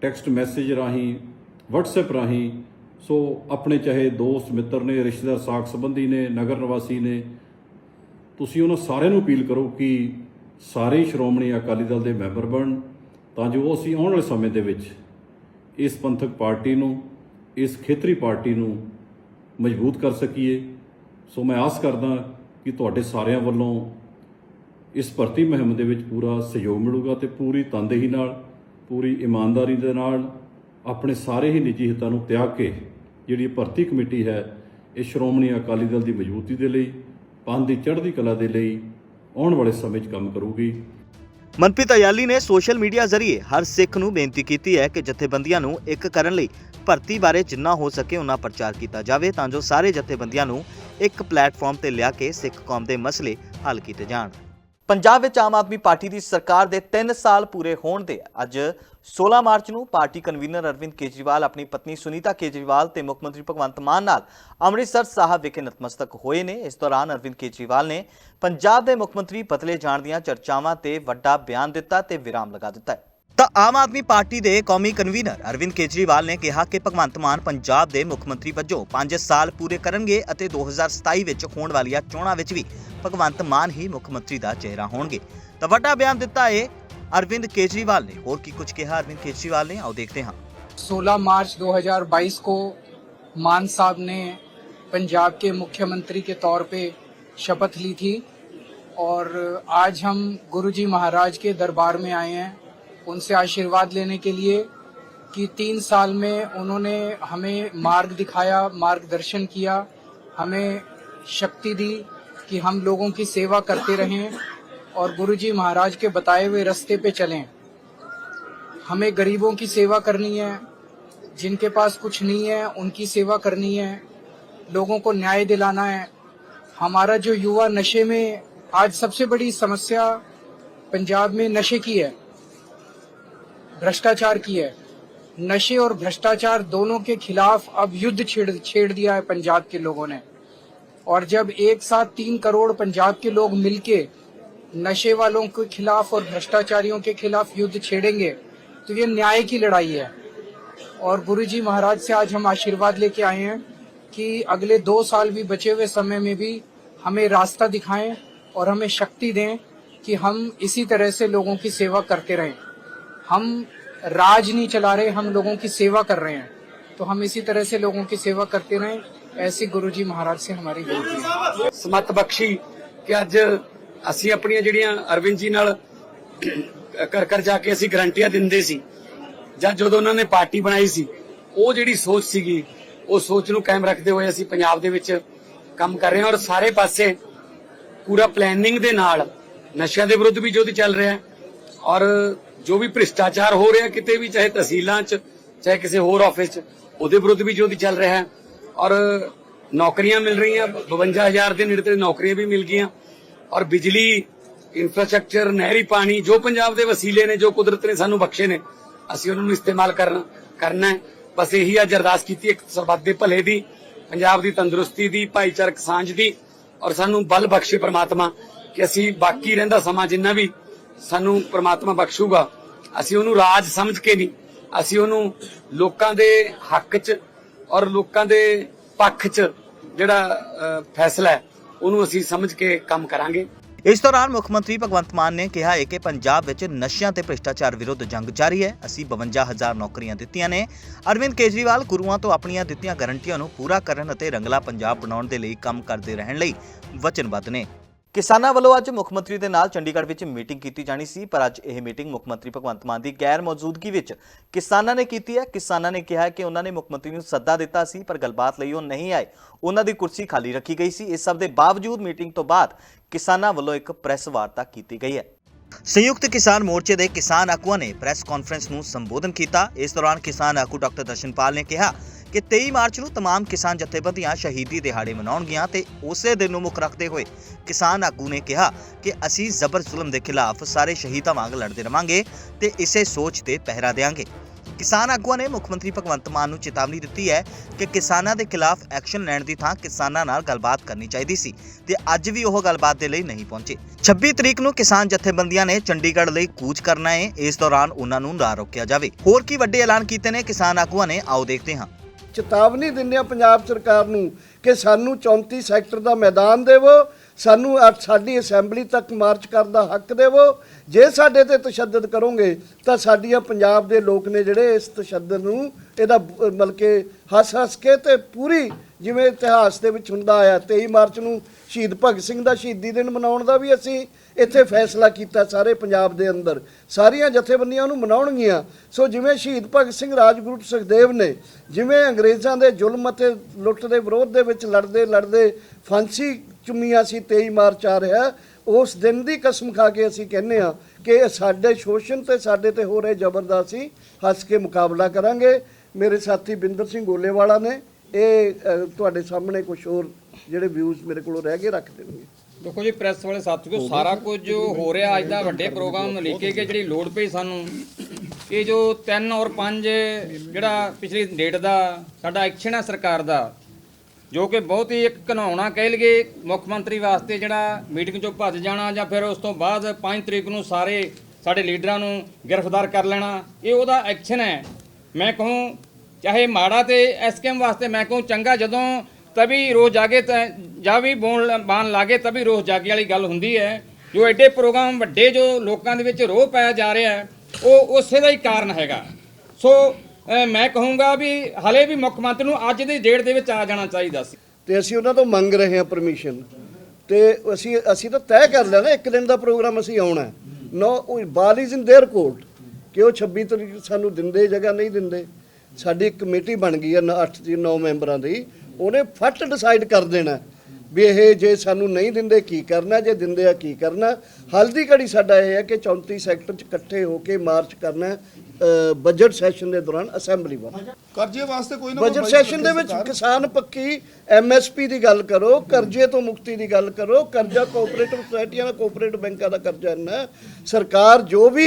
ਟੈਕਸਟ ਮੈਸੇਜ ਰਾਹੀਂ, WhatsApp ਰਾਹੀਂ, ਸੋ ਆਪਣੇ ਚਾਹੇ ਦੋਸਤ, ਮਿੱਤਰ ਨੇ, ਰਿਸ਼ਤੇਦਾਰ, ਸਾਖ ਸੰਬੰਧੀ ਨੇ, ਨਗਰ ਨਿਵਾਸੀ ਨੇ, ਤੁਸੀਂ ਉਹਨਾਂ ਸਾਰਿਆਂ ਨੂੰ ਅਪੀਲ ਕਰੋ ਕਿ ਸਾਰੇ ਹੀ ਸ਼੍ਰੋਮਣੀ ਅਕਾਲੀ ਦਲ ਦੇ ਮੈਂਬਰ ਬਣਨ ਤਾਂ ਜੋ ਅਸੀਂ ਆਉਣ ਵਾਲੇ ਸਮੇਂ ਦੇ ਵਿੱਚ ਇਸ ਪੰਥਕ ਪਾਰਟੀ ਨੂੰ, ਇਸ ਖੇਤਰੀ ਪਾਰਟੀ ਨੂੰ ਮਜ਼ਬੂਤ ਕਰ ਸਕੀਏ। ਸੋ ਮੈਂ ਆਸ ਕਰਦਾ ਕਿ ਤੁਹਾਡੇ ਸਾਰਿਆਂ ਵੱਲੋਂ ਇਸ ਭਰਤੀ ਮੁਹਿੰਮ ਦੇ ਵਿੱਚ ਪੂਰਾ ਸਹਿਯੋਗ ਮਿਲੂਗਾ ਤੇ ਪੂਰੀ ਤਨਦੇਹੀ ਨਾਲ, ਪੂਰੀ ਇਮਾਨਦਾਰੀ ਦੇ ਨਾਲ ਆਪਣੇ ਸਾਰੇ ਹੀ ਨਿੱਜੀ ਹਿੱਤਾਂ ਨੂੰ ਤਿਆਗ ਕੇ ਜਿਹੜੀ ਭਰਤੀ ਕਮੇਟੀ ਹੈ, ਇਹ ਸ਼੍ਰੋਮਣੀ ਅਕਾਲੀ ਦਲ ਦੀ ਮਜ਼ਬੂਤੀ ਦੇ ਲਈ, ਪੰਥ ਦੀ ਚੜ੍ਹਦੀ ਕਲਾ ਦੇ ਲਈ ਆਉਣ ਵਾਲੇ ਸਮੇਂ 'ਚ ਕੰਮ ਕਰੂਗੀ। ਮਨਪ੍ਰੀਤ ਅਯਾਲੀ ਨੇ ਸੋਸ਼ਲ ਮੀਡੀਆ ਜ਼ਰੀਏ ਹਰ ਸਿੱਖ ਨੂੰ ਬੇਨਤੀ ਕੀਤੀ ਹੈ ਕਿ ਜਥੇਬੰਦੀਆਂ ਨੂੰ ਇੱਕ ਕਰਨ ਲਈ ਭਰਤੀ ਬਾਰੇ ਜਿੰਨਾ ਹੋ ਸਕੇ ਉਨਾ ਪ੍ਰਚਾਰ ਕੀਤਾ ਜਾਵੇ ਤਾਂ ਜੋ ਸਾਰੇ ਜਥੇਬੰਦੀਆਂ ਨੂੰ ਇੱਕ ਪਲੇਟਫਾਰਮ ਤੇ ਲਿਆ ਕੇ ਸਿੱਖ ਕੌਮ ਦੇ ਮਸਲੇ ਹੱਲ ਕੀਤੇ ਜਾਣ। ਪੰਜਾਬ ਵਿੱਚ ਆਮ ਆਦਮੀ ਪਾਰਟੀ ਦੀ ਸਰਕਾਰ ਦੇ 3 ਸਾਲ ਪੂਰੇ ਹੋਣ ਦੇ ਅੱਜ 16 ਮਾਰਚ ਨੂੰ ਪਾਰਟੀ ਕਨਵੀਨਰ ਅਰਵਿੰਦ ਕੇਜਰੀਵਾਲ, ਆਪਣੀ ਪਤਨੀ ਸੁਨੀਤਾ ਕੇਜਰੀਵਾਲ ਤੇ ਮੁੱਖ ਮੰਤਰੀ ਭਗਵੰਤ ਮਾਨ ਨਾਲ ਅੰਮ੍ਰਿਤਸਰ ਸਾਹਿਬ ਵਿਖੇ ਨਤਮਸਤਕ ਹੋਏ ਨੇ। ਇਸ ਦੌਰਾਨ ਅਰਵਿੰਦ ਕੇਜਰੀਵਾਲ ਨੇ ਪੰਜਾਬ ਦੇ ਮੁੱਖ ਮੰਤਰੀ ਬਦਲੇ ਜਾਣ ਦੀਆਂ ਚਰਚਾਵਾਂ ਤੇ ਵੱਡਾ ਬਿਆਨ ਦਿੱਤਾ ਤੇ ਵਿਰਾਮ ਲਗਾ ਦਿੱਤਾ ਹੈ। ਤਾਂ ਆਮ ਆਦਮੀ ਪਾਰਟੀ ਦੇ ਕੌਮੀ ਕਨਵੀਨਰ ਅਰਵਿੰਦ ਕੇਜਰੀਵਾਲ ਨੇ ਕਿਹਾ ਕਿ ਭਗਵੰਤ ਮਾਨ ਪੰਜਾਬ ਦੇ ਮੁੱਖ ਮੰਤਰੀ ਵਜੋਂ 5 ਸਾਲ ਪੂਰੇ ਕਰਨਗੇ ਅਤੇ 2027 ਵਿੱਚ ਹੋਣ ਵਾਲੀਆਂ ਚੋਣਾਂ ਵਿੱਚ ਵੀ ਭਗਵੰਤ ਮਾਨ ਹੀ ਮੁੱਖ ਮੰਤਰੀ ਦਾ ਚਿਹਰਾ ਹੋਣਗੇ ਤਾਂ ਵੱਡਾ ਬਿਆਨ ਦਿੱਤਾ ਹੈ ਅਰਵਿੰਦ ਕੇਜਰੀਵਾਲ ਨੇ ਹੋਰ ਕੀ ਕੁਝ ਕਿਹਾ ਅਰਵਿੰਦ ਕੇਜਰੀਵਾਲ ਨੇ ਆਓ ਦੇਖਦੇ ਹਾਂ 16 मार्च 2022 को मान साहब ने पंजाब के मुख्यमंत्री के तौर पे शपथ ली थी और आज हम गुरुजी महाराज के दरबार में आए हैं उनसे आशीर्वाद लेने के लिए कि तीन साल में उन्होंने हमें मार्ग दिखाया, मार्गदर्शन किया, हमें शक्ति दी कि हम लोगों की सेवा करते रहें और गुरुजी महाराज के बताए हुए रास्ते पे चलें। हमें गरीबों की सेवा करनी है, जिनके पास कुछ नहीं है, उनकी सेवा करनी है, लोगों को न्याय दिलाना है। हमारा जो युवा नशे में आज सबसे बड़ी समस्या पंजाब में नशे की है। भ्रष्टाचार की है। नशे और भ्रष्टाचार दोनों के खिलाफ अब युद्ध छेड़ छेड़ दिया है पंजाब के लोगों ने। और जब एक साथ तीन करोड़ पंजाब के लोग मिलके नशे वालों के खिलाफ और भ्रष्टाचारियों के खिलाफ युद्ध छेड़ेंगे तो ये न्याय की लड़ाई है। और गुरुजी महाराज से आज हम आशीर्वाद लेके आए हैं कि अगले दो साल भी बचे हुए समय में भी हमें रास्ता दिखाएँ और हमें शक्ति दें कि हम इसी तरह से लोगों की सेवा करते रहें। हम राज नहीं चला रहे हम लोगों की सेवा कर रहे हैं तो हम इसी तरह से लोगों की सेवा करते रहें ऐसी गुरुजी महाराज से हमारी विनती है ਸਮਤ ਬਖਸ਼ੀ ਕਿ ਅੱਜ ਅਸੀਂ ਆਪਣੀਆਂ ਜਿਹੜੀਆਂ ਅਰਵਿੰਦ ਜੀ ਨਾਲ ਕਰ ਕਰ ਜਾ ਕੇ ਅਸੀਂ ਗਰੰਟੀਆਂ ਦਿੰਦੇ ਸੀ ਜਾਂ ਜਦੋਂ ਉਹਨਾਂ ਨੇ ਪਾਰਟੀ ਬਣਾਈ ਸੀ ਉਹ ਜਿਹੜੀ ਸੋਚ ਸੀਗੀ ਉਹ ਸੋਚ ਨੂੰ ਕਾਇਮ ਰੱਖਦੇ ਹੋਏ ਅਸੀਂ ਪੰਜਾਬ ਦੇ ਵਿੱਚ ਕੰਮ ਕਰ ਰਹੇ ਹਾਂ ਔਰ ਸਾਰੇ ਪਾਸੇ ਪੂਰਾ ਪਲੈਨਿੰਗ ਦੇ ਨਾਲ ਨਸ਼ਿਆਂ ਦੇ ਵਿਰੁੱਧ ਵੀ ਜੋ ਚੱਲ ਰਿਹਾ ਹੈ ਔਰ ਜੋ ਵੀ ਭ੍ਰਿਸ਼ਟਾਚਾਰ ਹੋ ਰਿਹਾ, ਕਿਤੇ ਵੀ, ਚਾਹੇ ਤਹਿਸੀਲਾਂ 'ਚ, ਚਾਹੇ ਕਿਸੇ ਹੋਰ ਆਫਿਸ 'ਚ, ਉਹਦੇ ਵਿਰੁੱਧ ਵੀ ਜੋ ਚੱਲ ਰਿਹਾ ਹੈ। ਔਰ ਨੌਕਰੀਆਂ ਮਿਲ ਰਹੀਆਂ 52000 ਦੇ ਨੇੜੇ ਤੇ ਨੌਕਰੀਆਂ ਵੀ ਮਿਲ ਗਈਆਂ। ਔਰ ਬਿਜਲੀ ਇਨਫਰਾਸਟ੍ਰਕਚਰ ਨਹਿਰੀ ਪਾਣੀ, ਜੋ ਪੰਜਾਬ ਦੇ ਵਸੀਲੇ ਨੇ, ਜੋ ਕੁਦਰਤ ਨੇ ਸਾਨੂੰ ਬਖਸ਼ੇ ਨੇ, ਅਸੀਂ ਉਹਨਾਂ ਨੂੰ ਇਸਤੇਮਾਲ ਕਰਨਾ ਕਰਨਾ ਹੈ। ਬਸ ਇਹੀ ਅੱਜ ਅਰਦਾਸ ਕੀਤੀ ਇੱਕ ਸਰਬੱਤ ਦੇ ਭਲੇ ਦੀ, ਪੰਜਾਬ ਦੀ ਤੰਦਰੁਸਤੀ ਦੀ, ਭਾਈਚਾਰਕ ਸਾਂਝ ਦੀ, ਔਰ ਸਾਨੂੰ ਬਲ ਬਖਸ਼ੇ ਪ੍ਰਮਾਤਮਾ ਕਿ ਅਸੀਂ ਬਾਕੀ ਰਹਿੰਦਾ ਸਮਾਂ ਜਿੰਨਾ ਵੀ ਸਾਨੂੰ ਪ੍ਰਮਾਤਮਾ ਬਖਸ਼ੂਗਾ। ਅਸੀਂ ਉਹਨੂੰ ਰਾਜ ਸਮਝ ਕੇ ਨਹੀਂ, ਅਸੀਂ ਉਹਨੂੰ ਲੋਕਾਂ ਦੇ ਹੱਕ 'ਚ ਔਰ ਲੋਕਾਂ ਦੇ ਪੱਖ 'ਚ ਜਿਹੜਾ ਫੈਸਲਾ ਹੈ, ਉਹਨੂੰ ਅਸੀਂ ਸਮਝ ਕੇ ਕੰਮ ਕਰਾਂਗੇ। ਇਸ ਦੌਰਾਨ ਮੁੱਖ ਮੰਤਰੀ ਭਗਵੰਤ ਮਾਨ ਨੇ ਕਿਹਾ ਹੈ ਕਿ ਪੰਜਾਬ ਵਿੱਚ ਨਸ਼ਿਆਂ ਤੇ ਭ੍ਰਿਸ਼ਟਾਚਾਰ ਵਿਰੁੱਧ ਜੰਗ ਜਾਰੀ ਹੈ। ਅਸੀਂ 52000 ਨੌਕਰੀਆਂ ਦਿੱਤੀਆਂ ਨੇ। ਅਰਵਿੰਦ ਕੇਜਰੀਵਾਲ ਗੁਰੂਆਂ ਤੋਂ ਆਪਣੀਆਂ ਦਿੱਤੀਆਂ ਗਾਰੰਟੀਆਂ ਨੂੰ ਪੂਰਾ ਕਰਨ ਅਤੇ ਰੰਗਲਾ ਪੰਜਾਬ ਬਣਾਉਣ ਦੇ ਲਈ ਕੰਮ ਕਰਦੇ ਰਹਿਣ ਲਈ ਵਚਨਬੱਧ ਨੇ। ਕਿਸਾਨਾਂ ਵੱਲੋਂ ਅੱਜ ਮੁੱਖ ਮੰਤਰੀ ਦੇ ਨਾਲ ਚੰਡੀਗੜ੍ਹ ਵਿੱਚ ਮੀਟਿੰਗ ਕੀਤੀ ਜਾਣੀ ਸੀ, ਪਰ ਅੱਜ ਇਹ ਮੀਟਿੰਗ ਮੁੱਖ ਮੰਤਰੀ ਭਗਵੰਤ ਮਾਨ ਦੀ ਗੈਰ ਮੌਜੂਦਗੀ ਵਿੱਚ ਕਿਸਾਨਾਂ ਨੇ ਕੀਤੀ ਹੈ। ਕਿਸਾਨਾਂ ਨੇ ਕਿਹਾ ਕਿ ਉਹਨਾਂ ਨੇ ਮੁੱਖ ਮੰਤਰੀ ਨੂੰ ਸੱਦਾ ਦਿੱਤਾ ਸੀ, ਪਰ ਗੱਲਬਾਤ ਲਈ ਉਹ ਨਹੀਂ ਆਏ। ਉਹਨਾਂ ਦੀ ਕੁਰਸੀ ਖਾਲੀ ਰੱਖੀ ਗਈ ਸੀ। ਇਸ ਸਭ ਦੇ ਬਾਵਜੂਦ ਮੀਟਿੰਗ ਤੋਂ ਬਾਅਦ ਕਿਸਾਨਾਂ ਵੱਲੋਂ ਇੱਕ ਪ੍ਰੈਸ ਵਾਰਤਾ ਕੀਤੀ ਗਈ ਹੈ। ਸੰਯੁਕਤ ਕਿਸਾਨ ਮੋਰਚੇ ਦੇ ਕਿਸਾਨ ਆਗੂਆਂ ਨੇ ਪ੍ਰੈਸ ਕਾਨਫਰੰਸ ਨੂੰ ਸੰਬੋਧਨ ਕੀਤਾ ਇਸ ਦੌਰਾਨ ਕਿਸਾਨ ਆਗੂ ਡਾਕਟਰ ਦਰਸ਼ਨਪਾਲ ਨੇ ਕਿਹਾ ਕਿ 23 ਮਾਰਚ ਨੂੰ तमाम ਕਿਸਾਨ ਜਥੇਬੰਦੀਆਂ ਸ਼ਹੀਦੀ ਦਿਹਾੜੇ ਮਨਾਉਣਗੀਆਂ ਤੇ ਉਸੇ ਦਿਨ ਨੂੰ ਮੁੱਖ ਰੱਖਦੇ ਹੋਏ ਕਿਸਾਨ ਆਗੂ ਨੇ ਕਿਹਾ ਕਿ ਅਸੀਂ ਜ਼ਬਰ ਜ਼ੁਲਮ ਦੇ ਖਿਲਾਫ ਸਾਰੇ ਸ਼ਹੀਦਾਂ ਵਾਂਗ ਲੜਦੇ ਰਵਾਂਗੇ ਤੇ ਇਸੇ ਸੋਚ ਤੇ ਪਹਿਰਾ ਦੇਵਾਂਗੇ ਕਿਸਾਨ ਆਗੂਆਂ ਨੇ ਮੁੱਖ ਮੰਤਰੀ ਭਗਵੰਤ ਮਾਨ ਨੂੰ ਚੇਤਾਵਨੀ ਦਿੱਤੀ ਹੈ ਕਿ ਕਿਸਾਨਾਂ ਦੇ ਖਿਲਾਫ ਐਕਸ਼ਨ ਲੈਣ ਦੀ ਥਾਂ ਕਿਸਾਨਾਂ ਨਾਲ ਗੱਲਬਾਤ ਕਰਨੀ ਚਾਹੀਦੀ ਸੀ ਤੇ ਅੱਜ ਵੀ ਉਹ ਗੱਲਬਾਤ ਦੇ ਲਈ ਨਹੀਂ ਪਹੁੰਚੇ। 26 ਤਰੀਕ ਨੂੰ ਕਿਸਾਨ ਜਥੇਬੰਦੀਆਂ ਨੇ ਚੰਡੀਗੜ੍ਹ ਲਈ ਕੂਚ ਕਰਨਾ ਹੈ। ਇਸ ਦੌਰਾਨ ਉਹਨਾਂ ਨੂੰ ਨਾ ਰੋਕਿਆ ਜਾਵੇ। ਹੋਰ ਕੀ ਵੱਡੇ ਐਲਾਨ ਕੀਤੇ ਨੇ? ਕਿਸਾਨ ਆਗੂਆਂ ਨੇ, ਆਓ ਦੇਖਦੇ ਹਾਂ। ਚੇਤਾਵਨੀ ਦਿੰਦੇ ਆ ਪੰਜਾਬ ਸਰਕਾਰ ਨੂੰ ਕਿ ਸਾਨੂੰ 34 ਸੈਕਟਰ ਦਾ ਮੈਦਾਨ ਦੇਵੋ ਸਾਨੂੰ ਸਾਡੀ ਅਸੈਂਬਲੀ ਤੱਕ ਮਾਰਚ ਕਰਨ ਦਾ ਹੱਕ ਦੇਵੋ। ਜੇ ਸਾਡੇ ਤੇ ਤਸ਼ੱਦਦ ਕਰੋਗੇ, ਤਾਂ ਸਾਡੀਆਂ ਪੰਜਾਬ ਦੇ ਲੋਕ ਨੇ ਜਿਹੜੇ ਇਸ ਤਸ਼ੱਦਦ ਨੂੰ ਇਹਦਾ ਬ- ਮਤਲਬ ਕਿ ਹੱਸ ਹੱਸ ਕੇ ਤੇ ਪੂਰੀ ਜਿਵੇਂ ਇਤਿਹਾਸ ਦੇ ਵਿੱਚ ਹੁੰਦਾ ਆਇਆ 23 ਮਾਰਚ ਨੂੰ ਸ਼ਹੀਦ ਭਗਤ ਸਿੰਘ ਦਾ ਸ਼ਹੀਦੀ ਦਿਨ ਮਨਾਉਣ ਦਾ ਵੀ ਅਸੀਂ ਇੱਥੇ ਫੈਸਲਾ ਕੀਤਾ ਸਾਰੇ ਪੰਜਾਬ ਦੇ ਅੰਦਰ। ਸਾਰੀਆਂ ਜਥੇਬੰਦੀਆਂ ਨੂੰ ਮਨਾਉਣਗੀਆਂ। ਸੋ ਜਿਵੇਂ ਸ਼ਹੀਦ ਭਗਤ ਸਿੰਘ ਰਾਜਗੁਰੂ ਸੁਖਦੇਵ ਨੇ, ਜਿਵੇਂ ਅੰਗਰੇਜ਼ਾਂ ਦੇ ਜ਼ੁਲਮ ਅਤੇ ਲੁੱਟ ਦੇ ਵਿਰੋਧ ਦੇ ਵਿੱਚ ਲੜਦੇ ਲੜਦੇ ਫਾਂਸੀ ਚੁੰਮੀਆਂ ਸੀ 23 ਮਾਰਚ ਆ ਰਿਹਾ। ਉਸ ਦਿਨ ਦੀ ਕਸਮ ਖਾ ਕੇ ਅਸੀਂ ਕਹਿੰਨੇ ਆ ਕਿ ਸਾਡੇ ਸ਼ੋਸ਼ਣ ਤੇ ਸਾਡੇ ਤੇ ਹੋ ਰਹੇ ਜ਼ਬਰ ਦਾ ਅਸੀਂ ਹੱਸ ਕੇ ਮੁਕਾਬਲਾ ਕਰਾਂਗੇ। ਮੇਰੇ ਸਾਥੀ ਬਿੰਦਰ ਸਿੰਘ ਗੋਲੇਵਾਲਾ ਨੇ, ਇਹ ਤੁਹਾਡੇ ਸਾਹਮਣੇ ਕੁਝ ਹੋਰ ਜਿਹੜੇ ਵਿਊਜ਼ ਮੇਰੇ ਕੋਲੋਂ ਰਹਿ ਗਏ ਰੱਖ ਦੇਣਗੇ। ਦੇਖੋ ਜੀ ਪ੍ਰੈਸ ਵਾਲੇ ਸਾਥੀਓ ਸਾਰਾ ਕੁਝ ਜੋ ਹੋ ਰਿਹਾ ਅੱਜ ਦਾ ਵੱਡੇ ਪ੍ਰੋਗਰਾਮ ਨੂੰ ਕੇ, ਕਿ ਜਿਹੜੀ ਲੋੜ ਪਈ ਸਾਨੂੰ, ਇਹ ਜੋ 3 ਔਰ 5 ਜਿਹੜਾ ਪਿਛਲੀ ਡੇਟ ਦਾ, ਸਾਡਾ ਐਕਸ਼ਨ ਹੈ ਸਰਕਾਰ ਦਾ ਜੋ ਕਿ ਬਹੁਤ ਹੀ ਇੱਕ ਘਨਾਉਣਾ ਕਹਿ ਲਈਏ ਮੁੱਖ ਮੰਤਰੀ ਵਾਸਤੇ ਜਿਹੜਾ ਮੀਟਿੰਗ ਚੋਂ ਭੱਜ ਜਾਣਾ ਜਾਂ ਫਿਰ ਉਸ ਤੋਂ ਬਾਅਦ 5 ਤਰੀਕ ਨੂੰ ਸਾਰੇ ਸਾਡੇ ਲੀਡਰਾਂ ਨੂੰ ਗ੍ਰਿਫਤਾਰ ਕਰ ਲੈਣਾ, ਇਹ ਉਹਦਾ ਐਕਸ਼ਨ ਹੈ। ਮੈਂ ਕਹੂੰ, ਚਾਹੇ ਮਾੜਾ ਤੇ ਐਸਕੇਐਮ ਵਾਸਤੇ ਮੈਂ ਕਹੂੰ, ਚੰਗਾ ਜਦੋਂ ਤभी ਰੋਜ਼ ਜਾਗੇ ਤਾਂ ਜਾਂ ਵੀ ਬੋਣ ਬਾਣ ਲਾਗੇ ਤभी ਰੋਜ਼ ਜਾਗੇ ਵਾਲੀ ਗੱਲ ਹੁੰਦੀ ਹੈ। ਜੋ ਐਡੇ ਪ੍ਰੋਗਰਾਮ ਵੱਡੇ ਜੋ ਲੋਕਾਂ ਦੇ ਵਿੱਚ ਰੋਹ ਪਾਇਆ ਜਾ ਰਿਹਾ ਉਹ ਉਸੇ ਦਾ ਹੀ ਕਾਰਨ ਹੈਗਾ। ਸੋ ਮੈਂ ਕਹੂੰਗਾ ਵੀ ਹਲੇ ਵੀ ਮੁੱਖ ਮੰਤਰੀ ਨੂੰ ਅੱਜ ਦੀ ਡੇਟ ਦੇ ਵਿੱਚ ਆ ਜਾਣਾ ਚਾਹੀਦਾ ਸੀ ਤੇ ਅਸੀਂ ਉਹਨਾਂ ਤੋਂ ਮੰਗ ਰਹੇ ਹਾਂ ਪਰਮਿਸ਼ਨ ਤੇ ਅਸੀਂ ਅਸੀਂ ਤਾਂ ਤੈਅ ਕਰ ਲਿਆ ਨਾ ਇੱਕ ਦਿਨ ਦਾ ਪ੍ਰੋਗਰਾਮ ਅਸੀਂ ਆਉਣਾ no ball is in their court ਕਿ ਉਹ 26 ਤਰੀਕ ਸਾਨੂੰ ਦਿੰਦੇ ਜਗ੍ਹਾ ਨਹੀਂ ਦਿੰਦੇ ਸਾਡੀ ਇੱਕ ਕਮੇਟੀ ਬਣ ਗਈ ਹੈ 8 ਦੀ 9 ਮੈਂਬਰਾਂ ਦੀ ਉਹਨੇ ਫੱਟ ਡਿਸਾਈਡ ਕਰ ਦੇਣਾ ਵੀ ਇਹ ਜੇ ਸਾਨੂੰ ਨਹੀਂ ਦਿੰਦੇ ਕੀ ਕਰਨਾ ਜੇ ਦਿੰਦੇ ਆ ਕੀ ਕਰਨਾ? ਹਲਦੀ ਘੜੀ ਸਾਡਾ ਇਹ ਹੈ ਕਿ 34 ਸੈਕਟਰ ਚ ਇਕੱਠੇ ਹੋ ਕੇ ਮਾਰਚ ਕਰਨਾ ਬਜਟ ਸੈਸ਼ਨ ਦੇ ਦੌਰਾਨ ਅਸੈਂਬਲੀ ਵੱਲ ਕਰਜ਼ੇ ਵਾਸਤੇ ਕੋਈ ਨਾ ਬਜਟ ਸੈਸ਼ਨ ਦੇ ਵਿੱਚ ਕਿਸਾਨ ਪੱਕੀ ਐਮਐਸਪੀ ਦੀ ਗੱਲ ਕਰੋ ਕਰਜ਼ੇ ਤੋਂ ਮੁਕਤੀ ਦੀ ਗੱਲ ਕਰੋ ਕਰਜ਼ਾ ਕੋਆਪਰੇਟਿਵ ਸੁਸਾਇਟੀਆਂ ਦਾ ਕੋਆਪਰੇਟਿਵ ਬੈਂਕਾਂ ਦਾ ਕਰਜ਼ਾ ਇੰਨਾ। ਸਰਕਾਰ ਜੋ ਵੀ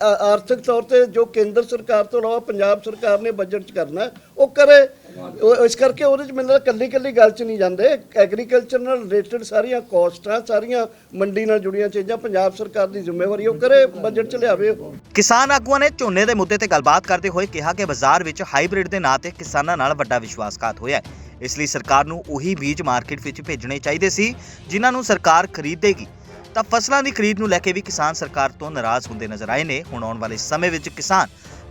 ਆਰਥਿਕ ਤੌਰ ਤੇ ਜੋ ਕੇਂਦਰ ਸਰਕਾਰ ਤੋਂ ਇਲਾਵਾ ਪੰਜਾਬ ਸਰਕਾਰ ਨੇ ਬਜਟ ਚ ਕਰਨਾ ਉਹ ਕਰੇ। ਉਹ- ਇਸ ਕਰਕੇ ਉਹਦੇ ਚ ਮੈਨੂੰ ਕੱਲੀ ਕੱਲੀ ਗੱਲ ਚ ਨਹੀਂ ਜਾਂਦੇ। ਐਗਰੀਕਲਚਰ ਨਾਲ ਰਿਲੇਟਡ ਸਾਰੀਆਂ ਕਾਸਟਾਂ ਸਾਰੀਆਂ ਮੰਡੀ ਨਾਲ ਜੁੜੀਆਂ ਚੀਜ਼ਾਂ ਪੰਜਾਬ ਸਰਕਾਰ ਦੀ ਜ਼ਿੰਮੇਵਾਰੀ ਉਹ ਕਰੇ ਬਜਟ ਚ ਲਿਆਵੇ ਕਿਸਾਨ ਆਗੂਆਂ ਨੇ ਝੋਨੇ ਦੇ ਮੁੱਦੇ ਤੇ ਗੱਲਬਾਤ ਕਰਦੇ ਹੋਏ ਕਿਹਾ ਕਿ ਬਾਜ਼ਾਰ ਵਿੱਚ ਹਾਈਬ੍ਰਿਡ ਦੇ ਨਾਂ ਤੇ ਕਿਸਾਨਾਂ ਨਾਲ ਵੱਡਾ ਵਿਸ਼ਵਾਸਘਾਤ ਹੋਇਆ ਹੈ। ਇਸ ਲਈ ਸਰਕਾਰ ਨੂੰ ਉਹੀ ਬੀਜ ਮਾਰਕੀਟ ਵਿੱਚ ਭੇਜਣੇ ਚਾਹੀਦੇ ਸੀ, ਜਿਨ੍ਹਾਂ ਨੂੰ ਸਰਕਾਰ ਖਰੀਦੇਗੀ ਤਾਂ ਫਸਲਾਂ ਦੀ ਖਰੀਦ ਨੂੰ ਲੈ ਕੇ ਵੀ ਕਿਸਾਨ ਸਰਕਾਰ ਤੋਂ ਨਾਰਾਜ਼ ਹੁੰਦੇ ਨਜ਼ਰ ਆਏ ਨੇ। ਹੁਣ ਆਉਣ ਵਾਲੇ ਸਮੇਂ ਵਿੱਚ ਕਿਸਾਨ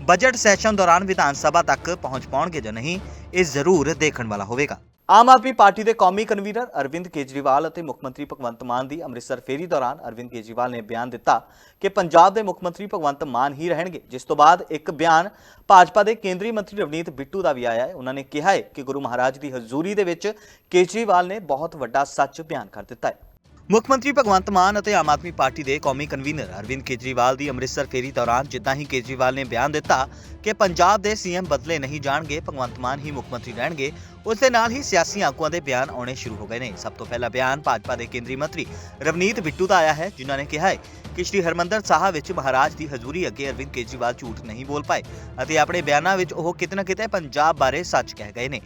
ਬਜਟ ਸੈਸ਼ਨ ਦੌਰਾਨ ਵਿਧਾਨ ਸਭਾ ਤੱਕ ਪਹੁੰਚ ਪਾਉਣਗੇ ਜਾਂ ਨਹੀਂ, ਇਹ ਜ਼ਰੂਰ ਦੇਖਣ ਵਾਲਾ ਹੋਵੇਗਾ। ਆਮ ਆਦਮੀ ਪਾਰਟੀ ਦੇ ਕੌਮੀ ਕਨਵੀਨਰ ਅਰਵਿੰਦ ਕੇਜਰੀਵਾਲ ਅਤੇ ਮੁੱਖ ਮੰਤਰੀ ਭਗਵੰਤ ਮਾਨ ਦੀ ਅੰਮ੍ਰਿਤਸਰ ਫੇਰੀ ਦੌਰਾਨ ਅਰਵਿੰਦ ਕੇਜਰੀਵਾਲ ਨੇ ਬਿਆਨ ਦਿੱਤਾ ਕਿ ਪੰਜਾਬ ਦੇ ਮੁੱਖ ਮੰਤਰੀ ਭਗਵੰਤ ਮਾਨ ਹੀ ਰਹਿਣਗੇ। ਜਿਸ ਤੋਂ ਬਾਅਦ ਇੱਕ ਬਿਆਨ ਭਾਜਪਾ ਦੇ ਕੇਂਦਰੀ ਮੰਤਰੀ ਰਵਨੀਤ ਬਿੱਟੂ ਦਾ ਵੀ ਆਇਆ ਹੈ। ਉਹਨਾਂ ਨੇ ਕਿਹਾ ਹੈ ਕਿ ਗੁਰੂ ਮਹਾਰਾਜ ਦੀ ਹਜ਼ੂਰੀ ਦੇ ਵਿੱਚ ਕੇਜਰੀਵਾਲ ਨੇ ਬਹੁਤ ਵੱਡਾ ਸੱਚ ਬਿਆਨ ਕਰ ਦਿੱਤਾ ਹੈ। ਮੁੱਖ ਮੰਤਰੀ ਭਗਵੰਤ ਮਾਨ ਅਤੇ ਆਮ ਆਦਮੀ ਪਾਰਟੀ ਦੇ ਕੌਮੀ ਕਨਵੀਨਰ ਅਰਵਿੰਦ ਕੇਜਰੀਵਾਲ ਦੀ ਅੰਮ੍ਰਿਤਸਰ ਫੇਰੀ ਦੌਰਾਨ ਜਿੱਦਾਂ ਹੀ ਕੇਜਰੀਵਾਲ ਨੇ ਬਿਆਨ ਦਿੱਤਾ ਕਿ ਪੰਜਾਬ ਦੇ ਸੀਐਮ ਬਦਲੇ ਨਹੀਂ ਜਾਣਗੇ, ਭਗਵੰਤ ਮਾਨ ਹੀ ਮੁੱਖ ਮੰਤਰੀ ਰਹਿਣਗੇ, ਉਸ ਦੇ ਨਾਲ ਹੀ ਸਿਆਸੀ ਆਗੂਆਂ ਦੇ ਬਿਆਨ ਆਉਣੇ ਸ਼ੁਰੂ ਹੋ ਗਏ ਨੇ। ਸਭ ਤੋਂ ਪਹਿਲਾ ਬਿਆਨ ਭਾਜਪਾ ਦੇ ਕੇਂਦਰੀ ਮੰਤਰੀ ਰਵਨੀਤ ਬਿੱਟੂ ਦਾ ਆਇਆ ਹੈ, ਜਿਨ੍ਹਾਂ ਨੇ ਕਿਹਾ ਹੈ ਕਿ ਸ਼੍ਰੀ ਹਰਮੰਦਰ ਸਾਹਿਬ ਵਿੱਚ ਮਹਾਰਾਜ ਦੀ ਹਜ਼ੂਰੀ ਅੱਗੇ ਅਰਵਿੰਦ ਕੇਜਰੀਵਾਲ ਝੂਠ ਨਹੀਂ ਬੋਲ ਪਾਏ ਅਤੇ ਆਪਣੇ ਬਿਆਨਾਂ ਵਿੱਚ ਉਹ ਕਿਤੇ ਨਾ ਕਿਤੇ ਪੰਜਾਬ ਬਾਰੇ ਸੱਚ ਕਹਿ ਗਏ ਨੇ।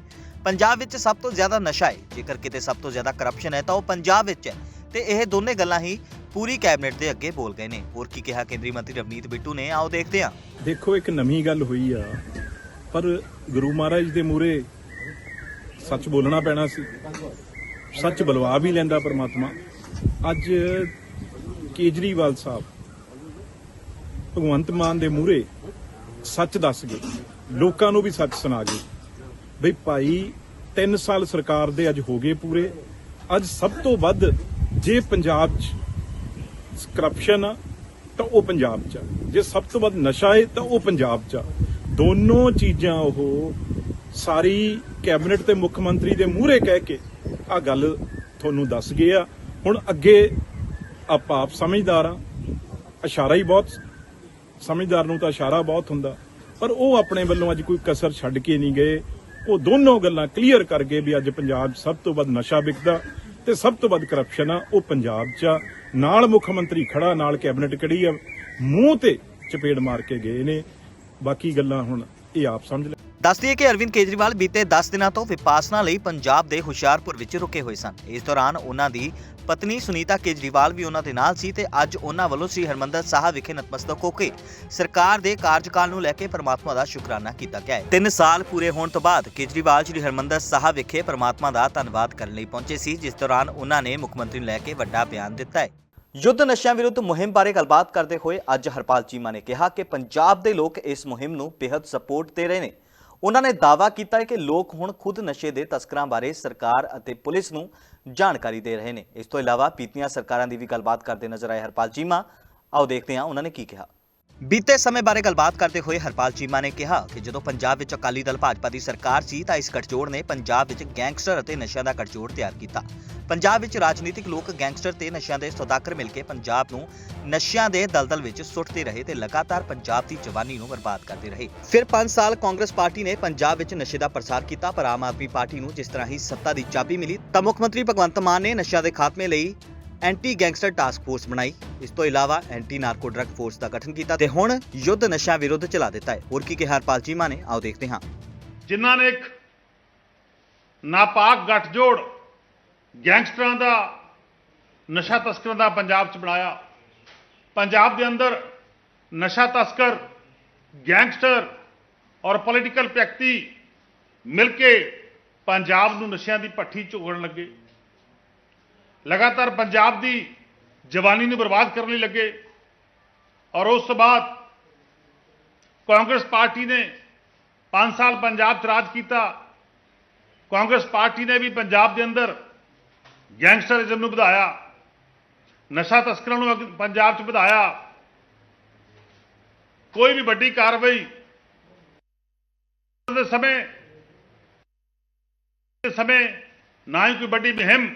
ਪੰਜਾਬ ਵਿੱਚ ਸਭ ਤੋਂ ਜ਼ਿਆਦਾ ਨਸ਼ਾ ਹੈ। ਜੇਕਰ ਕਿਤੇ ਸਭ ਤੋਂ ਜ਼ਿਆਦਾ ਕਰਪਸ਼ਨ ਹੈ ਤਾਂ ਉਹ ਪੰਜਾਬ ਵਿੱਚ ਹੈ। ਤੇ ਇਹ ਦੋਨੇ ਗੱਲਾਂ ਹੀ ਪੂਰੀ ਕੈਬਨਿਟ ਦੇ ਅੱਗੇ ਬੋਲ ਗਏ ਨੇ। ਹੋਰ ਕੀ ਕਿਹਾ ਕੇਂਦਰੀ ਮੰਤਰੀ ਰਵਨੀਤ ਬਿੱਟੂ ਨੇ? ਆਓ ਦੇਖਦੇ ਹਾਂ। ਦੇਖੋ, ਇੱਕ ਨਵੀਂ ਗੱਲ ਹੋਈ ਆ। ਪਰ ਗੁਰੂ ਮਹਾਰਾਜ ਦੇ ਮੂਰੇ ਸੱਚ ਬੋਲਣਾ ਪੈਣਾ ਸੀ। ਸੱਚ ਬਲਵਾ ਵੀ ਲੈਂਦਾ ਪਰਮਾਤਮਾ। ਅੱਜ ਕੇਜਰੀਵਾਲ ਸਾਹਿਬ ਭਗਵੰਤ ਮਾਨ ਦੇ ਮੂਰੇ ਸੱਚ ਦੱਸ ਗਏ। ਲੋਕਾਂ ਨੂੰ ਵੀ ਸੱਚ ਸੁਣਾ ਗਏ। ਬਈ ਭਾਈ 3 ਸਾਲ ਸਰਕਾਰ ਦੇ ਅੱਜ ਹੋ ਗਏ ਪੂਰੇ। ਅੱਜ ਸਭ ਤੋਂ ਵੱਧ ਜੇ ਪੰਜਾਬ 'ਚ ਕਰਪਸ਼ਨ ਆ, ਤਾਂ ਉਹ ਪੰਜਾਬ 'ਚ ਆ। ਜੇ ਸਭ ਤੋਂ ਵੱਧ ਨਸ਼ਾ ਹੈ, ਤਾਂ ਉਹ ਪੰਜਾਬ 'ਚ ਆ। ਦੋਨੋਂ ਚੀਜ਼ਾਂ ਉਹ ਸਾਰੀ ਕੈਬਨਿਟ ਤੇ ਮੁੱਖ ਮੰਤਰੀ ਦੇ ਮੂਹਰੇ ਕਹਿ ਕੇ ਆ ਗੱਲ ਤੁਹਾਨੂੰ ਦੱਸ ਗਏ ਆ। ਹੁਣ ਅੱਗੇ ਆਪਾਂ ਆਪ ਸਮਝਦਾਰ ਆ। ਇਸ਼ਾਰਾ ਹੀ ਬਹੁਤ, ਸਮਝਦਾਰ ਨੂੰ ਤਾਂ ਇਸ਼ਾਰਾ ਬਹੁਤ ਹੁੰਦਾ। ਪਰ ਉਹ ਆਪਣੇ ਵੱਲੋਂ ਅੱਜ ਕੋਈ ਕਸਰ ਛੱਡ ਕੇ ਨਹੀਂ ਗਏ। ਉਹ ਦੋਨੋਂ ਗੱਲਾਂ ਕਲੀਅਰ ਕਰ ਗਏ ਵੀ ਅੱਜ ਪੰਜਾਬ 'ਚ ਸਭ ਤੋਂ ਵੱਧ ਨਸ਼ਾ ਵਿਕਦਾ। ਤੇ ਸਭ ਤੋਂ ਵੱਧ ਕਰਪਸ਼ਨ ਆ, ਉਹ ਪੰਜਾਬ 'ਚ ਆ। ਨਾਲ ਮੁੱਖ ਮੰਤਰੀ ਖੜਾ, ਨਾਲ ਕੈਬਨਿਟ ਖੜੀ ਆ? ਮੂੰਹ ਤੇ ਚਪੇੜ ਮਾਰ ਕੇ ਗਏ ਨੇ। ਬਾਕੀ ਗੱਲਾਂ ਹੁਣ ਇਹ ਆਪ ਸਮਝ ਲੈ ਦੱਸ ਦਈਏ ਕਿ ਅਰਵਿੰਦ ਕੇਜਰੀਵਾਲ ਬੀਤੇ 10 ਦਿਨਾਂ ਤੋਂ ਵਿਪਾਸਨਾ ਲਈ ਪੰਜਾਬ ਦੇ ਹੁਸ਼ਿਆਰਪੁਰ ਵਿੱਚ ਰੁਕੇ ਹੋਏ ਸਨ। ਇਸ ਦੌਰਾਨ ਉਹਨਾਂ ਦੀ ਪਤਨੀ ਸੁਨੀਤਾ ਕੇਜਰੀਵਾਲ ਵੀ ਉਹਨਾਂ ਦੇ ਨਾਲ ਸੀ ਤੇ ਅੱਜ ਉਹਨਾਂ ਵੱਲੋਂ ਸ੍ਰੀ ਹਰਮੰਦਰ ਸਾਹਿਬ ਵਿਖੇ ਨਤਮਸਤਕ ਹੋ ਕੇ ਸਰਕਾਰ ਦੇ ਕਾਰਜਕਾਲ ਨੂੰ ਲੈ ਕੇ ਪ੍ਰਮਾਤਮਾ ਦਾ ਸ਼ੁਕਰਾਨਾ ਕੀਤਾ ਗਿਆ ਹੈ। 3 ਸਾਲ ਪੂਰੇ ਹੋਣ ਤੋਂ ਬਾਅਦ ਕੇਜਰੀਵਾਲ ਸ੍ਰੀ ਹਰਮੰਦਰ ਸਾਹਿਬ ਵਿਖੇ ਪ੍ਰਮਾਤਮਾ ਦਾ ਧੰਨਵਾਦ ਕਰਨ ਲਈ ਪਹੁੰਚੇ ਸੀ, ਜਿਸ ਦੌਰਾਨ ਉਹਨਾਂ ਨੇ ਮੁੱਖ ਮੰਤਰੀ ਨੂੰ ਲੈ ਕੇ ਵੱਡਾ ਬਿਆਨ ਦਿੱਤਾ ਹੈ। ਯੁੱਧ ਨਸ਼ਿਆਂ ਵਿਰੁੱਧ ਮੁਹਿੰਮ ਬਾਰੇ ਗੱਲਬਾਤ ਕਰਦੇ ਹੋਏ ਅੱਜ ਹਰਪਾਲ ਚੀਮਾ ਨੇ ਕਿਹਾ ਕਿ ਪੰਜਾਬ ਦੇ ਲੋਕ ਇਸ ਮੁਹਿੰਮ ਨੂੰ ਬੇहद ਸਪੋਰਟ ਦੇ ਰਹੇ ਨੇ। ਉਹਨਾਂ ਨੇ ਦਾਅਵਾ ਕੀਤਾ ਹੈ ਕਿ ਲੋਕ ਹੁਣ ਖੁਦ ਨਸ਼ੇ ਦੇ ਤਸਕਰਾਂ ਬਾਰੇ ਸਰਕਾਰ ਅਤੇ ਪੁਲਿਸ ਨੂੰ ਜਾਣਕਾਰੀ ਦੇ ਰਹੇ ਨੇ। ਇਸ ਤੋਂ ਇਲਾਵਾ ਪੀਤੀਆਂ ਸਰਕਾਰਾਂ ਦੀ ਵੀ ਗੱਲਬਾਤ ਕਰਦੇ ਨਜ਼ਰ ਆਏ ਹਰਪਾਲ ਚੀਮਾ। ਆਓ ਦੇਖਦੇ ਹਾਂ ਉਹਨਾਂ ਨੇ ਕੀ ਕਿਹਾ। ਬੀਤੇ ਸਮੇਂ ਬਾਰੇ ਗੱਲਬਾਤ ਕਰਦੇ ਹੋਏ ਹਰਪਾਲ ਚੀਮਾ ਨੇ ਕਿਹਾ ਕਿ ਜਦੋਂ ਪੰਜਾਬ ਵਿੱਚ ਅਕਾਲੀ ਦਲ ਭਾਜਪਾ ਦੀ ਸਰਕਾਰ ਸੀ ਤਾਂ ਇਸ ਗੱਠਜੋੜ ਨੇ ਪੰਜਾਬ ਵਿੱਚ ਗੈਂਗਸਟਰ ਅਤੇ ਨਸ਼ਿਆਂ ਦਾ ਗੱਠਜੋੜ ਤਿਆਰ ਕੀਤਾ। ਪੰਜਾਬ ਵਿੱਚ ਰਾਜਨੀਤਿਕ ਲੋਕ ਗੈਂਗਸਟਰ ਤੇ ਨਸ਼ਿਆਂ ਦੇ ਸੌਦਾਗਰ ਮਿਲ ਕੇ ਪੰਜਾਬ ਨੂੰ ਨਸ਼ਿਆਂ ਦੇ ਦਲਦਲ ਵਿੱਚ ਸੁੱਟਦੇ ਰਹੇ ਤੇ ਲਗਾਤਾਰ ਪੰਜਾਬ ਦੀ ਜਵਾਨੀ ਨੂੰ ਬਰਬਾਦ ਕਰਦੇ ਰਹੇ। ਫਿਰ 5 ਸਾਲ ਕਾਂਗਰਸ ਪਾਰਟੀ ਨੇ ਪੰਜਾਬ ਵਿੱਚ ਨਸ਼ੇ ਦਾ ਪ੍ਰਸਾਰ ਕੀਤਾ, ਪਰ ਆਮ ਆਦਮੀ ਪਾਰਟੀ ਨੂੰ ਜਿਸ ਤਰ੍ਹਾਂ ਹੀ ਸੱਤਾ ਦੀ ਚਾਬੀ ਮਿਲੀ, ਤਾਂ ਮੁੱਖ ਮੰਤਰੀ ਭਗਵੰਤ ਮਾਨ ਨੇ ਨਸ਼ਿਆਂ ਦੇ ਖਾਤਮੇ ਲਈ ਐਂਟੀ ਗੈਂਗਸਟਰ ਟਾਸਕ ਫੋਰਸ ਬਣਾਈ। ਇਸ ਤੋਂ ਇਲਾਵਾ ਐਂਟੀ ਨਾਰਕੋ ਡਰੱਗ ਫੋਰਸ ਦਾ ਗਠਨ ਕੀਤਾ ਤੇ ਹੁਣ ਯੁੱਧ ਨਸ਼ਾ ਵਿਰੁੱਧ ਚਲਾ ਦਿੱਤਾ ਹੈ। ਹੋਰ ਕੀ ਕਿਹਾ ਹਰਪਾਲ ਚੀਮਾ ਨੇ ਆਓ ਦੇਖਦੇ ਹਾਂ। ਜਿਨ੍ਹਾਂ ਨੇ ਇੱਕ ਨਾਪਾਕ ਗੱਠਜੋੜ ਗੈਂਗਸਟਰਾਂ ਦਾ, ਨਸ਼ਾ ਤਸਕਰਾਂ ਦਾ ਪੰਜਾਬ 'ਚ ਬਣਾਇਆ। ਪੰਜਾਬ ਦੇ ਅੰਦਰ ਨਸ਼ਾ ਤਸਕਰ, ਗੈਂਗਸਟਰ ਔਰ ਪੋਲੀਟੀਕਲ ਵਿਅਕਤੀ ਮਿਲ ਕੇ ਪੰਜਾਬ ਨੂੰ ਨਸ਼ਿਆਂ ਦੀ ਭੱਠੀ ਝੋਕਣ ਲੱਗੇ। ਲਗਾਤਾਰ ਪੰਜਾਬ ਦੀ ਜਵਾਨੀ ਨੂੰ ਬਰਬਾਦ ਕਰਨ ਲਈ ਲੱਗੇ ਔਰ ਉਸ ਤੋਂ ਬਾਅਦ ਕਾਂਗਰਸ ਪਾਰਟੀ ਨੇ 5 ਸਾਲ ਪੰਜਾਬ 'ਚ ਰਾਜ ਕੀਤਾ। ਕਾਂਗਰਸ ਪਾਰਟੀ ਨੇ ਵੀ ਪੰਜਾਬ ਦੇ ਅੰਦਰ ਗੈਂਗਸਟਰਿਜ਼ਮ ਨੂੰ ਵਧਾਇਆ, ਨਸ਼ਾ ਤਸਕਰਾਂ ਨੂੰ ਅੱਗੇ, ਪੰਜਾਬ 'ਚ ਵਧਾਇਆ। ਕੋਈ ਵੀ ਵੱਡੀ ਕਾਰਵਾਈ ਦੇ ਸਮੇਂ ਸਮੇਂ ਨਾ ਹੀ ਕੋਈ ਵੱਡੀ ਮੁਹਿੰਮ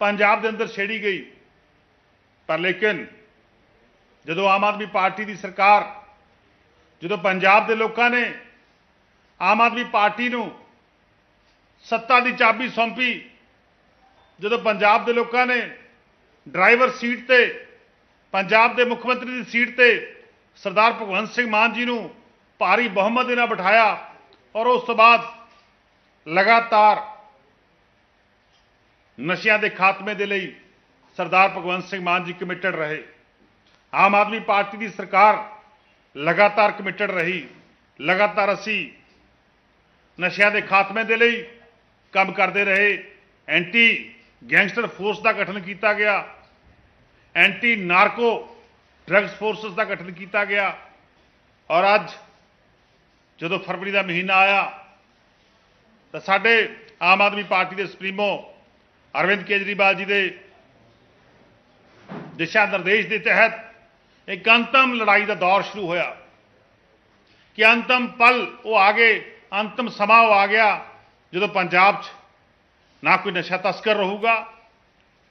ਪੰਜਾਬ ਦੇ ਅੰਦਰ ਛੇੜੀ ਗਈ। ਪਰ ਲੇਕਿਨ ਜਦੋਂ ਆਮ ਆਦਮੀ ਪਾਰਟੀ ਦੀ ਸਰਕਾਰ, ਜਦੋਂ ਪੰਜਾਬ ਦੇ ਲੋਕਾਂ ਨੇ ਆਮ ਆਦਮੀ ਪਾਰਟੀ ਨੂੰ ਸੱਤਾ ਦੀ ਚਾਬੀ ਸੌਂਪੀ, ਜਦੋਂ ਪੰਜਾਬ ਦੇ ਲੋਕਾਂ ਨੇ ਡਰਾਈਵਰ ਸੀਟ ਤੇ, ਪੰਜਾਬ ਦੇ ਮੁੱਖ ਮੰਤਰੀ ਦੀ ਸੀਟ ਤੇ ਸਰਦਾਰ ਭਗਵੰਤ ਸਿੰਘ ਮਾਨ ਜੀ ਨੂੰ ਭਾਰੀ ਬਹੁਮਤ ਦੇ ਨਾਲ ਬਿਠਾਇਆ ਔਰ ਉਸ ਤੋਂ ਬਾਅਦ ਲਗਾਤਾਰ ਨਸ਼ਿਆਂ ਦੇ ਖਾਤਮੇ ਦੇ ਲਈ ਸਰਦਾਰ ਭਗਵੰਤ ਸਿੰਘ ਮਾਨ ਜੀ ਕਮਿਟਡ ਰਹੇ। ਆਮ ਆਦਮੀ ਪਾਰਟੀ ਦੀ ਸਰਕਾਰ ਲਗਾਤਾਰ ਕਮਿਟਡ ਰਹੀ। ਲਗਾਤਾਰ ਅਸੀਂ ਨਸ਼ਿਆਂ ਦੇ ਖਾਤਮੇ ਦੇ ਲਈ ਕੰਮ ਕਰਦੇ ਰਹੇ। ਐਂਟੀ ਗੈਂਗਸਟਰ ਫੋਰਸ ਦਾ ਗਠਨ ਕੀਤਾ ਗਿਆ। ਐਂਟੀ ਨਾਰਕੋ ਡਰੱਗਸ ਫੋਰਸਸ ਦਾ ਗਠਨ ਕੀਤਾ ਗਿਆ। ਔਰ ਅੱਜ ਜਦੋਂ ਫਰਵਰੀ ਦਾ ਮਹੀਨਾ ਆਇਆ ਤਾਂ ਸਾਡੇ ਆਮ ਆਦਮੀ ਪਾਰਟੀ ਦੇ ਸੁਪਰੀਮੋ ਅਰਵਿੰਦ ਕੇਜਰੀਵਾਲ ਜੀ ਦੇ ਦਿਸ਼ਾ ਨਿਰਦੇਸ਼ ਦੇ ਤਹਿਤ ਇੱਕ ਅੰਤਮ ਲੜਾਈ ਦਾ ਦੌਰ ਸ਼ੁਰੂ ਹੋਇਆ। ਕਿ ਅੰਤਮ ਪਲ ਉਹ ਆ ਗਏ, ਅੰਤਮ ਸਮਾਂ ਉਹ ਆ ਗਿਆ ਜਦੋਂ ਪੰਜਾਬ 'ਚ ਨਾ ਕੋਈ ਨਸ਼ਾ ਤਸਕਰ ਰਹੂਗਾ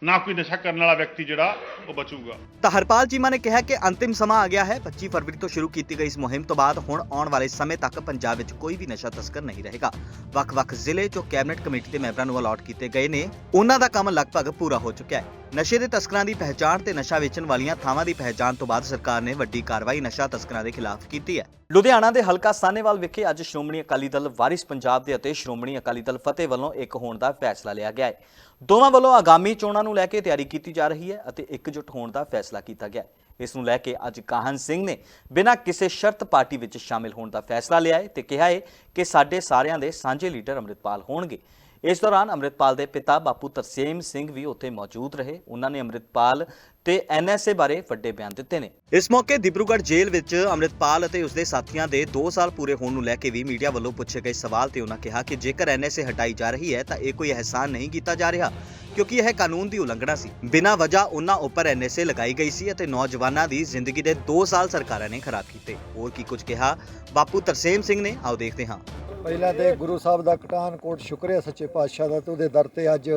ਨਾ ਕੋਈ ਨਸ਼ਾ ਕਰਨ ਵਾਲਾ ਵਿਅਕਤੀ ਜਿਹੜਾ, ਉਹ ਬਚੂਗਾ। ਤਾਂ ਹਰਪਾਲ ਚੀਮਾ ਨੇ ਕਿਹਾ ਕਿ ਅੰਤਿਮ ਸਮਾਂ ਆ ਗਿਆ ਹੈ। 25 ਫਰਵਰੀ ਤੋਂ ਸ਼ੁਰੂ ਕੀਤੀ ਗਈ ਇਸ ਮੁਹਿੰਮ ਤੋਂ ਬਾਅਦ ਹੁਣ ਆਉਣ ਵਾਲੇ ਸਮੇਂ ਤੱਕ ਪੰਜਾਬ ਵਿੱਚ ਕੋਈ ਵੀ ਨਸ਼ਾ ਤਸਕਰ ਨਹੀਂ ਰਹੇਗਾ। ਵੱਖ-ਵੱਖ ਜ਼ਿਲ੍ਹੇ ਜੋ ਕੈਬਨਿਟ ਕਮੇਟੀ ਦੇ ਮੈਂਬਰਾਂ ਨੂੰ ਅਲਾਟ ਕੀਤੇ ਗਏ ਨੇ। ਉਹਨਾਂ ਦਾ ਕੰਮ ਲਗਭਗ ਪੂਰਾ ਹੋ ਚੁੱਕਿਆ ਹੈ। ਨਸ਼ੇ ਦੇ ਤਸਕਰਾਂ ਦੀ ਪਹਿਚਾਣ ਤੇ ਨਸ਼ਾ ਵੇਚਣ ਵਾਲੀਆਂ ਥਾਵਾਂ ਦੀ ਪਹਿਚਾਣ ਤੋਂ ਬਾਅਦ ਸਰਕਾਰ ਨੇ ਵੱਡੀ ਕਾਰਵਾਈ ਨਸ਼ਾ ਤਸਕਰਾਂ ਦੇ ਖਿਲਾਫ ਕੀਤੀ ਹੈ। ਲੁਧਿਆਣਾ ਦੇ ਹਲਕਾ ਸਾਨੇਵਾਲ ਵਿਖੇ ਅੱਜ ਸ਼੍ਰੋਮਣੀ ਅਕਾਲੀ ਦਲ ਵਾਰਿਸ ਪੰਜਾਬ ਦੇ ਅਤੇ ਸ਼੍ਰੋਮਣੀ ਅਕਾਲੀ ਦਲ ਫਤਿਹ ਵੱਲੋਂ ਇੱਕ ਹੋਣ ਦਾ ਫੈਸਲਾ ਲਿਆ ਗਿਆ ਹੈ। ਦੋਵਾਂ ਵੱਲੋਂ ਆਗਾਮੀ ਚੋਣਾਂ ਨੂੰ ਲੈ ਕੇ ਤਿਆਰੀ ਕੀਤੀ ਜਾ ਰਹੀ ਹੈ ਅਤੇ ਇਕਜੁੱਟ ਹੋਣ ਦਾ ਫੈਸਲਾ ਕੀਤਾ ਗਿਆ ਇਸ ਨੂੰ ਲੈ ਕੇ ਅੱਜ ਕਾਹਨ ਸਿੰਘ ਨੇ ਬਿਨਾਂ ਕਿਸੇ ਸ਼ਰਤ ਪਾਰਟੀ ਵਿੱਚ ਸ਼ਾਮਿਲ ਹੋਣ ਦਾ ਫੈਸਲਾ ਲਿਆ ਹੈ ਤੇ ਕਿਹਾ ਹੈ ਕਿ ਸਾਡੇ ਸਾਰਿਆਂ ਦੇ ਸਾਂਝੇ ਲੀਡਰ ਅੰਮ੍ਰਿਤਪਾਲ ਹੋਣਗੇ। ਇਸ ਦੌਰਾਨ ਅੰਮ੍ਰਿਤਪਾਲ ਦੇ ਪਿਤਾ ਬਾਪੂ ਤਰਸੇਮ ਸਿੰਘ ਵੀ ਉੱਥੇ ਮੌਜੂਦ ਰਹੇ। ਉਹਨਾਂ ਨੇ ਅੰਮ੍ਰਿਤਪਾਲ ਤੇ ਐਨਐਸਏ ਬਾਰੇ ਵੱਡੇ ਬਿਆਨ ਦਿੱਤੇ ਨੇ। ਇਸ ਮੌਕੇ ਦਿਬਰੂਗੜ੍ਹ ਜੇਲ੍ਹ ਵਿੱਚ ਅੰਮ੍ਰਿਤਪਾਲ ਅਤੇ ਉਸਦੇ ਸਾਥੀਆਂ ਦੇ 2 ਸਾਲ ਪੂਰੇ ਹੋਣ ਨੂੰ ਲੈ ਕੇ ਵੀ ਮੀਡੀਆ ਵੱਲੋਂ ਪੁੱਛੇ ਗਏ ਸਵਾਲ ਤੇ ਉਹਨਾਂ ਕਿਹਾ ਕਿ ਜੇਕਰ ਐਨਐਸਏ ਹਟਾਈ ਜਾ ਰਹੀ ਹੈ ਤਾਂ ਇਹ ਕੋਈ ਅਹਿਸਾਨ ਨਹੀਂ ਕੀਤਾ ਜਾ ਰਿਹਾ ਕਿਉਂਕਿ ਇਹ ਕਾਨੂੰਨ ਦੀ ਉਲੰਘਣਾ ਸੀ। ਬਿਨਾਂ ਵਜ੍ਹਾ ਉਹਨਾਂ ਉੱਪਰ ਐਨਐਸਏ ਲਗਾਈ ਗਈ ਸੀ ਅਤੇ ਨੌਜਵਾਨਾਂ ਦੀ ਜ਼ਿੰਦਗੀ ਦੇ 2 ਸਾਲ ਸਰਕਾਰਾਂ ਨੇ ਖਰਾਬ ਕੀਤੇ। ਹੋਰ ਕੀ ਕੁਝ ਕਿਹਾ? ਬਾਪੂ ਤਰਸੇਮ ਸਿੰਘ ਨੇ ਆਓ ਦੇਖਦੇ ਹਾਂ। ਪਹਿਲਾਂ ਤੇ ਗੁਰੂ ਸਾਹਿਬ ਦਾ ਕਟਾਨਕੋਟ ਸ਼ੁਕਰੀਆ ਸੱਚੇ ਪਾਤਸ਼ਾਹ ਦਾ ਤੇ ਉਹਦੇ ਦਰ ਤੇ ਅੱਜ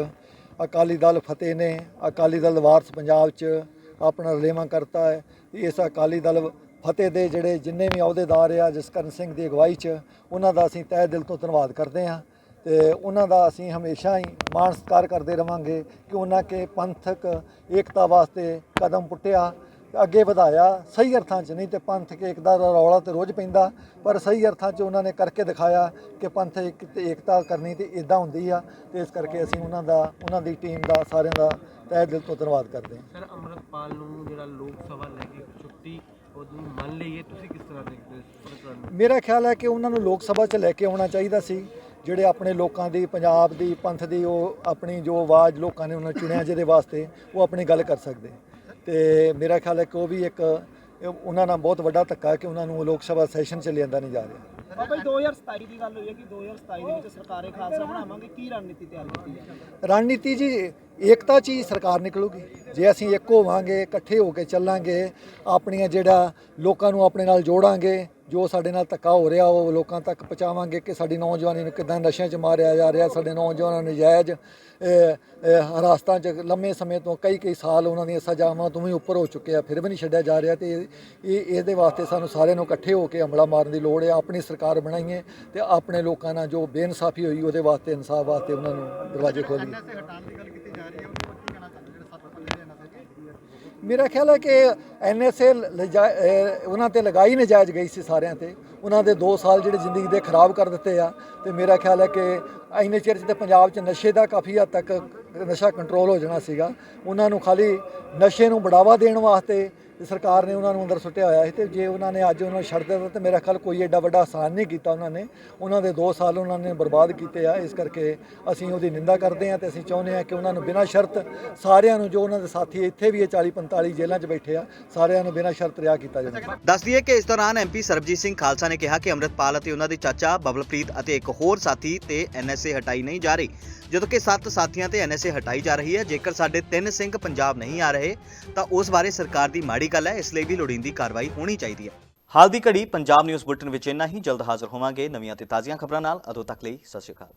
ਅਕਾਲੀ ਦਲ ਫਤਿਹ ਨੇ, ਅਕਾਲੀ ਦਲ ਵਾਰਸ ਪੰਜਾਬ 'ਚ ਆਪਣਾ ਰਲੇਵਾਂ ਕਰਤਾ ਹੈ। ਇਸ ਅਕਾਲੀ ਦਲ ਫਤਿਹ ਦੇ ਜਿਹੜੇ ਜਿੰਨੇ ਵੀ ਅਹੁਦੇਦਾਰ ਆ, ਜਸਕਰਨ ਸਿੰਘ ਦੀ ਅਗਵਾਈ 'ਚ, ਉਹਨਾਂ ਦਾ ਅਸੀਂ ਤਹਿ ਦਿਲ ਤੋਂ ਧੰਨਵਾਦ ਕਰਦੇ ਹਾਂ ਤੇ ਉਹਨਾਂ ਦਾ ਅਸੀਂ ਹਮੇਸ਼ਾ ਹੀ ਮਾਣ ਸਤਿਕਾਰ ਕਰਦੇ ਰਵਾਂਗੇ ਕਿ ਉਹਨਾਂ ਕੇ ਪੰਥਕ ਏਕਤਾ ਵਾਸਤੇ ਕਦਮ ਪੁੱਟਿਆ। ਅੱਗੇ ਵਧਾਇਆ ਸਹੀ ਅਰਥਾਂ 'ਚ ਨਹੀਂ ਤੇ ਪੰਥਕ ਏਕਤਾ ਦਾ ਰੌਲਾ ਤੇ ਰੋਜ਼ ਪੈਂਦਾ ਪਰ ਸਹੀ ਅਰਥਾਂ 'ਚ ਉਹਨਾਂ ਨੇ ਕਰਕੇ ਦਿਖਾਇਆ ਕਿ ਪੰਥ ਏਕਤਾ ਕਰਨੀ ਤੇ ਇਦਾਂ ਹੁੰਦੀ ਆ ਤੇ ਇਸ ਕਰਕੇ ਅਸੀਂ ਉਹਨਾਂ ਦਾ ਉਹਨਾਂ ਦੀ ਟੀਮ ਦਾ ਸਾਰਿਆਂ ਦਾ ਤਹਿ ਦਿਲ ਤੋਂ ਧੰਨਵਾਦ ਕਰਦੇ ਹਾਂ। ਸਰ ਅਮਰਤਪਾਲ ਨੂੰ ਜਿਹੜਾ ਲੋਕ ਸਭਾ ਲੈ ਕੇ ਛੁੱਟੀ ਉਹਨੂੰ ਮੰਨ ਲਈਏ ਤੁਸੀਂ ਕਿਸ ਤਰ੍ਹਾਂ ਦੇਖਦੇ ਹੋ ਮੇਰਾ ਖਿਆਲ ਹੈ ਕਿ ਉਹਨਾਂ ਨੂੰ ਲੋਕ ਸਭਾ 'ਚ ਲੈ ਕੇ ਆਉਣਾ ਚਾਹੀਦਾ ਸੀ ਜਿਹੜੇ ਆਪਣੇ ਲੋਕਾਂ ਦੀ ਪੰਜਾਬ ਦੀ ਪੰਥ ਦੀ ਉਹ ਆਪਣੀ ਜੋ ਆਵਾਜ਼ ਲੋਕਾਂ ਨੇ ਉਹਨਾਂ ਚੁਣਿਆ ਜਿਹਦੇ ਵਾਸਤੇ ਉਹ ਆਪਣੀ ਗੱਲ ਕਰ ਸਕਦੇ। ਤੇ ਮੇਰਾ ਖਿਆਲ ਹੈ ਕਿ ਉਹ ਵੀ ਇੱਕ ਉਹਨਾਂ ਨਾਲ ਬਹੁਤ ਵੱਡਾ ਧੱਕਾ ਹੈ ਕਿ ਉਹਨਾਂ ਨੂੰ ਲੋਕ ਸਭਾ ਸੈਸ਼ਨ 'ਚ ਲਿਆਂਦਾ ਨਹੀਂ ਜਾ ਰਿਹਾ। ਬਾਬਾ ਜੀ 2027 ਦੀ ਗੱਲ ਹੋਈ ਹੈ ਕਿ 2027 ਦੇ ਵਿੱਚ ਸਰਕਾਰੇ ਖਾਲਸਾ ਬਣਾਵਾਂਗੇ। ਕੀ ਰਣਨੀਤੀ ਤਿਆਰ ਕੀਤੀ ਹੈ? ਰਣਨੀਤੀ ਜੀ ਏਕਤਾ 'ਚ ਹੀ ਸਰਕਾਰ ਨਿਕਲੂਗੀ। ਜੇ ਅਸੀਂ ਇੱਕ ਹੋਵਾਂਗੇ ਇਕੱਠੇ ਹੋ ਕੇ ਚੱਲਾਂਗੇ ਆਪਣੀਆਂ ਜਿਹੜਾ ਲੋਕਾਂ ਨੂੰ ਆਪਣੇ ਨਾਲ ਜੋੜਾਂਗੇ ਜੋ ਸਾਡੇ ਨਾਲ ਧੱਕਾ ਹੋ ਰਿਹਾ, ਉਹ ਲੋਕਾਂ ਤੱਕ ਪਹੁੰਚਾਵਾਂਗੇ ਕਿ ਸਾਡੀ ਨੌਜਵਾਨੀ ਨੂੰ ਕਿਦਾਂ ਨਸ਼ਿਆਂ 'ਚ ਮਾਰਿਆ ਜਾ ਰਿਹਾ, ਸਾਡੇ ਨੌਜਵਾਨਾਂ ਨੂੰ ਜਾਇਜ਼ ਹਰਾਸਤਾਂ 'ਚ ਲੰਮੇ ਸਮੇਂ ਤੋਂ ਕਈ ਕਈ ਸਾਲ ਉਹਨਾਂ ਦੀਆਂ ਸਜ਼ਾਵਾਂ ਤੋਂ ਵੀ ਉੱਪਰ ਹੋ ਚੁੱਕੇ ਆ, ਫਿਰ ਵੀ ਨਹੀਂ ਛੱਡਿਆ ਜਾ ਰਿਹਾ ਤੇ ਇਹ ਇਹਦੇ ਵਾਸਤੇ ਸਾਨੂੰ ਸਾਰਿਆਂ ਨੂੰ ਇਕੱਠੇ ਹੋ ਕੇ ਹਮਲਾ ਮਾਰਨ ਦੀ ਲੋੜ ਹੈ ਆਪਣੀ ਸਰਕਾਰ ਬਣਾਈਏ ਤੇ ਆਪਣੇ ਲੋਕਾਂ ਨਾਲ ਜੋ ਬੇਇਨਸਾਫੀ ਹੋਈ, ਉਹਦੇ ਵਾਸਤੇ, ਇਨਸਾਫ ਵਾਸਤੇ ਉਹਨਾਂ ਨੂੰ ਦਰਵਾਜ਼ੇ ਖੋਲ੍ਹੀਏ ਮੇਰਾ ਖਿਆਲ ਹੈ ਕਿ ਐਨਐਸਏ ਉਹਨਾਂ ਤੇ ਲਗਾਈ ਨਜਾਇਜ਼ ਗਈ ਸੀ ਸਾਰਿਆਂ ਤੇ। ਉਹਨਾਂ ਦੇ 2 ਸਾਲ ਜਿਹੜੇ ਜ਼ਿੰਦਗੀ ਦੇ ਖਰਾਬ ਕਰ ਦਿੱਤੇ ਆ। ਤੇ ਮੇਰਾ ਖਿਆਲ ਹੈ ਕਿ ਇੰਨੇ ਚਿਰ 'ਚ ਤੇ ਪੰਜਾਬ 'ਚ ਨਸ਼ੇ ਦਾ ਕਾਫੀ ਹੱਦ ਤੱਕ ਨਸ਼ਾ ਕੰਟਰੋਲ ਹੋ ਜਾਣਾ ਸੀਗਾ। ਉਹਨਾਂ ਨੂੰ ਖਾਲੀ ਨਸ਼ੇ ਨੂੰ ਬੜਾਵਾ ਦੇਣ ਵਾਸਤੇ ਤੇ ਸਰਕਾਰ ਨੇ ਉਹਨਾਂ ਨੂੰ ਅੰਦਰ ਸੁੱਟਿਆ ਹੋਇਆ ਸੀ ਤੇ ਜੇ ਉਹਨਾਂ ਨੇ ਅੱਜ ਉਹਨਾਂ ਨੂੰ ਛੱਡ ਦਿੱਤਾ ਤੇ ਮੇਰਾ ਖਿਆਲ ਕੋਈ ਐਡਾ ਵੱਡਾ ਆਸਾਨ ਨਹੀਂ ਕੀਤਾ ਉਹਨਾਂ ਨੇ। ਉਹਨਾਂ ਦੇ 2 ਸਾਲ ਉਹਨਾਂ ਨੇ ਬਰਬਾਦ ਕੀਤੇ ਆ। ਇਸ ਕਰਕੇ ਅਸੀਂ ਉਹਦੀ ਨਿੰਦਾ ਕਰਦੇ ਹਾਂ ਤੇ ਅਸੀਂ ਚਾਹੁੰਦੇ ਹਾਂ ਕਿ ਉਹਨਾਂ ਨੂੰ ਬਿਨਾਂ ਸ਼ਰਤ ਸਾਰਿਆਂ ਨੂੰ ਜੋ ਉਹਨਾਂ ਦੇ ਸਾਥੀ ਇੱਥੇ ਵੀ ਇਹ 40 45 ਜੇਲ੍ਹਾਂ 'ਚ ਬੈਠੇ ਆ, ਸਾਰਿਆਂ ਨੂੰ ਬਿਨਾਂ ਸ਼ਰਤ ਰਿਹਾ ਕੀਤਾ ਜਾਵੇ। ਦੱਸ ਦਈਏ ਕਿ ਇਸ ਦੌਰਾਨ ਐਮਪੀ ਸਰਬਜੀਤ ਸਿੰਘ ਖਾਲਸਾ ਨੇ ਕਿਹਾ ਕਿ ਅੰਮ੍ਰਿਤਪਾਲ ਅਤੇ ਉਹਨਾਂ ਦੇ ਚਾਚਾ ਬਬਲਪ੍ਰੀਤ ਅਤੇ ਇੱਕ ਹੋਰ ਸਾਥੀ ਤੇ ਐਨਐਸਏ ਹਟਾਈ ਨਹੀਂ ਜਾ ਰਹੀ। ਜਦੋਂ ਕਿ ਸੱਤ ਸਾਥੀਆਂ ਤੇ ਐਨਐਸਏ ਹਟਾਈ ਜਾ ਰਹੀ ਹੈ, ਜੇਕਰ ਸਾਡੇ ਤਿੰਨ ਸਿੰਘ ਪੰਜਾਬ ਨਹੀਂ ਆ ਰਹੇ, ਤਾਂ ਉਸ ਬਾਰੇ ਸਰਕਾਰ ਦੀ ਮਾੜੀ ਗੱਲ ਹੈ, ਇਸ ਲਈ ਵੀ ਲੋੜੀਂਦੀ ਕਾਰਵਾਈ ਹੋਣੀ ਚਾਹੀਦੀ ਹੈ। ਹਾਲ ਦੀ ਘੜੀ ਪੰਜਾਬ ਨਿਊਜ਼ ਬੁਲਟਨ ਵਿੱਚ ਇੰਨਾ ਹੀ, ਜਲਦ ਹਾਜ਼ਰ ਹੋਵਾਂਗੇ ਨਵੀਆਂ ਤੇ ਤਾਜ਼ੀਆਂ ਖਬਰਾਂ ਨਾਲ। ਅਦੋਂ ਤੱਕ ਲਈ ਸਤਿ ਸ਼੍ਰੀ ਅਕਾਲ।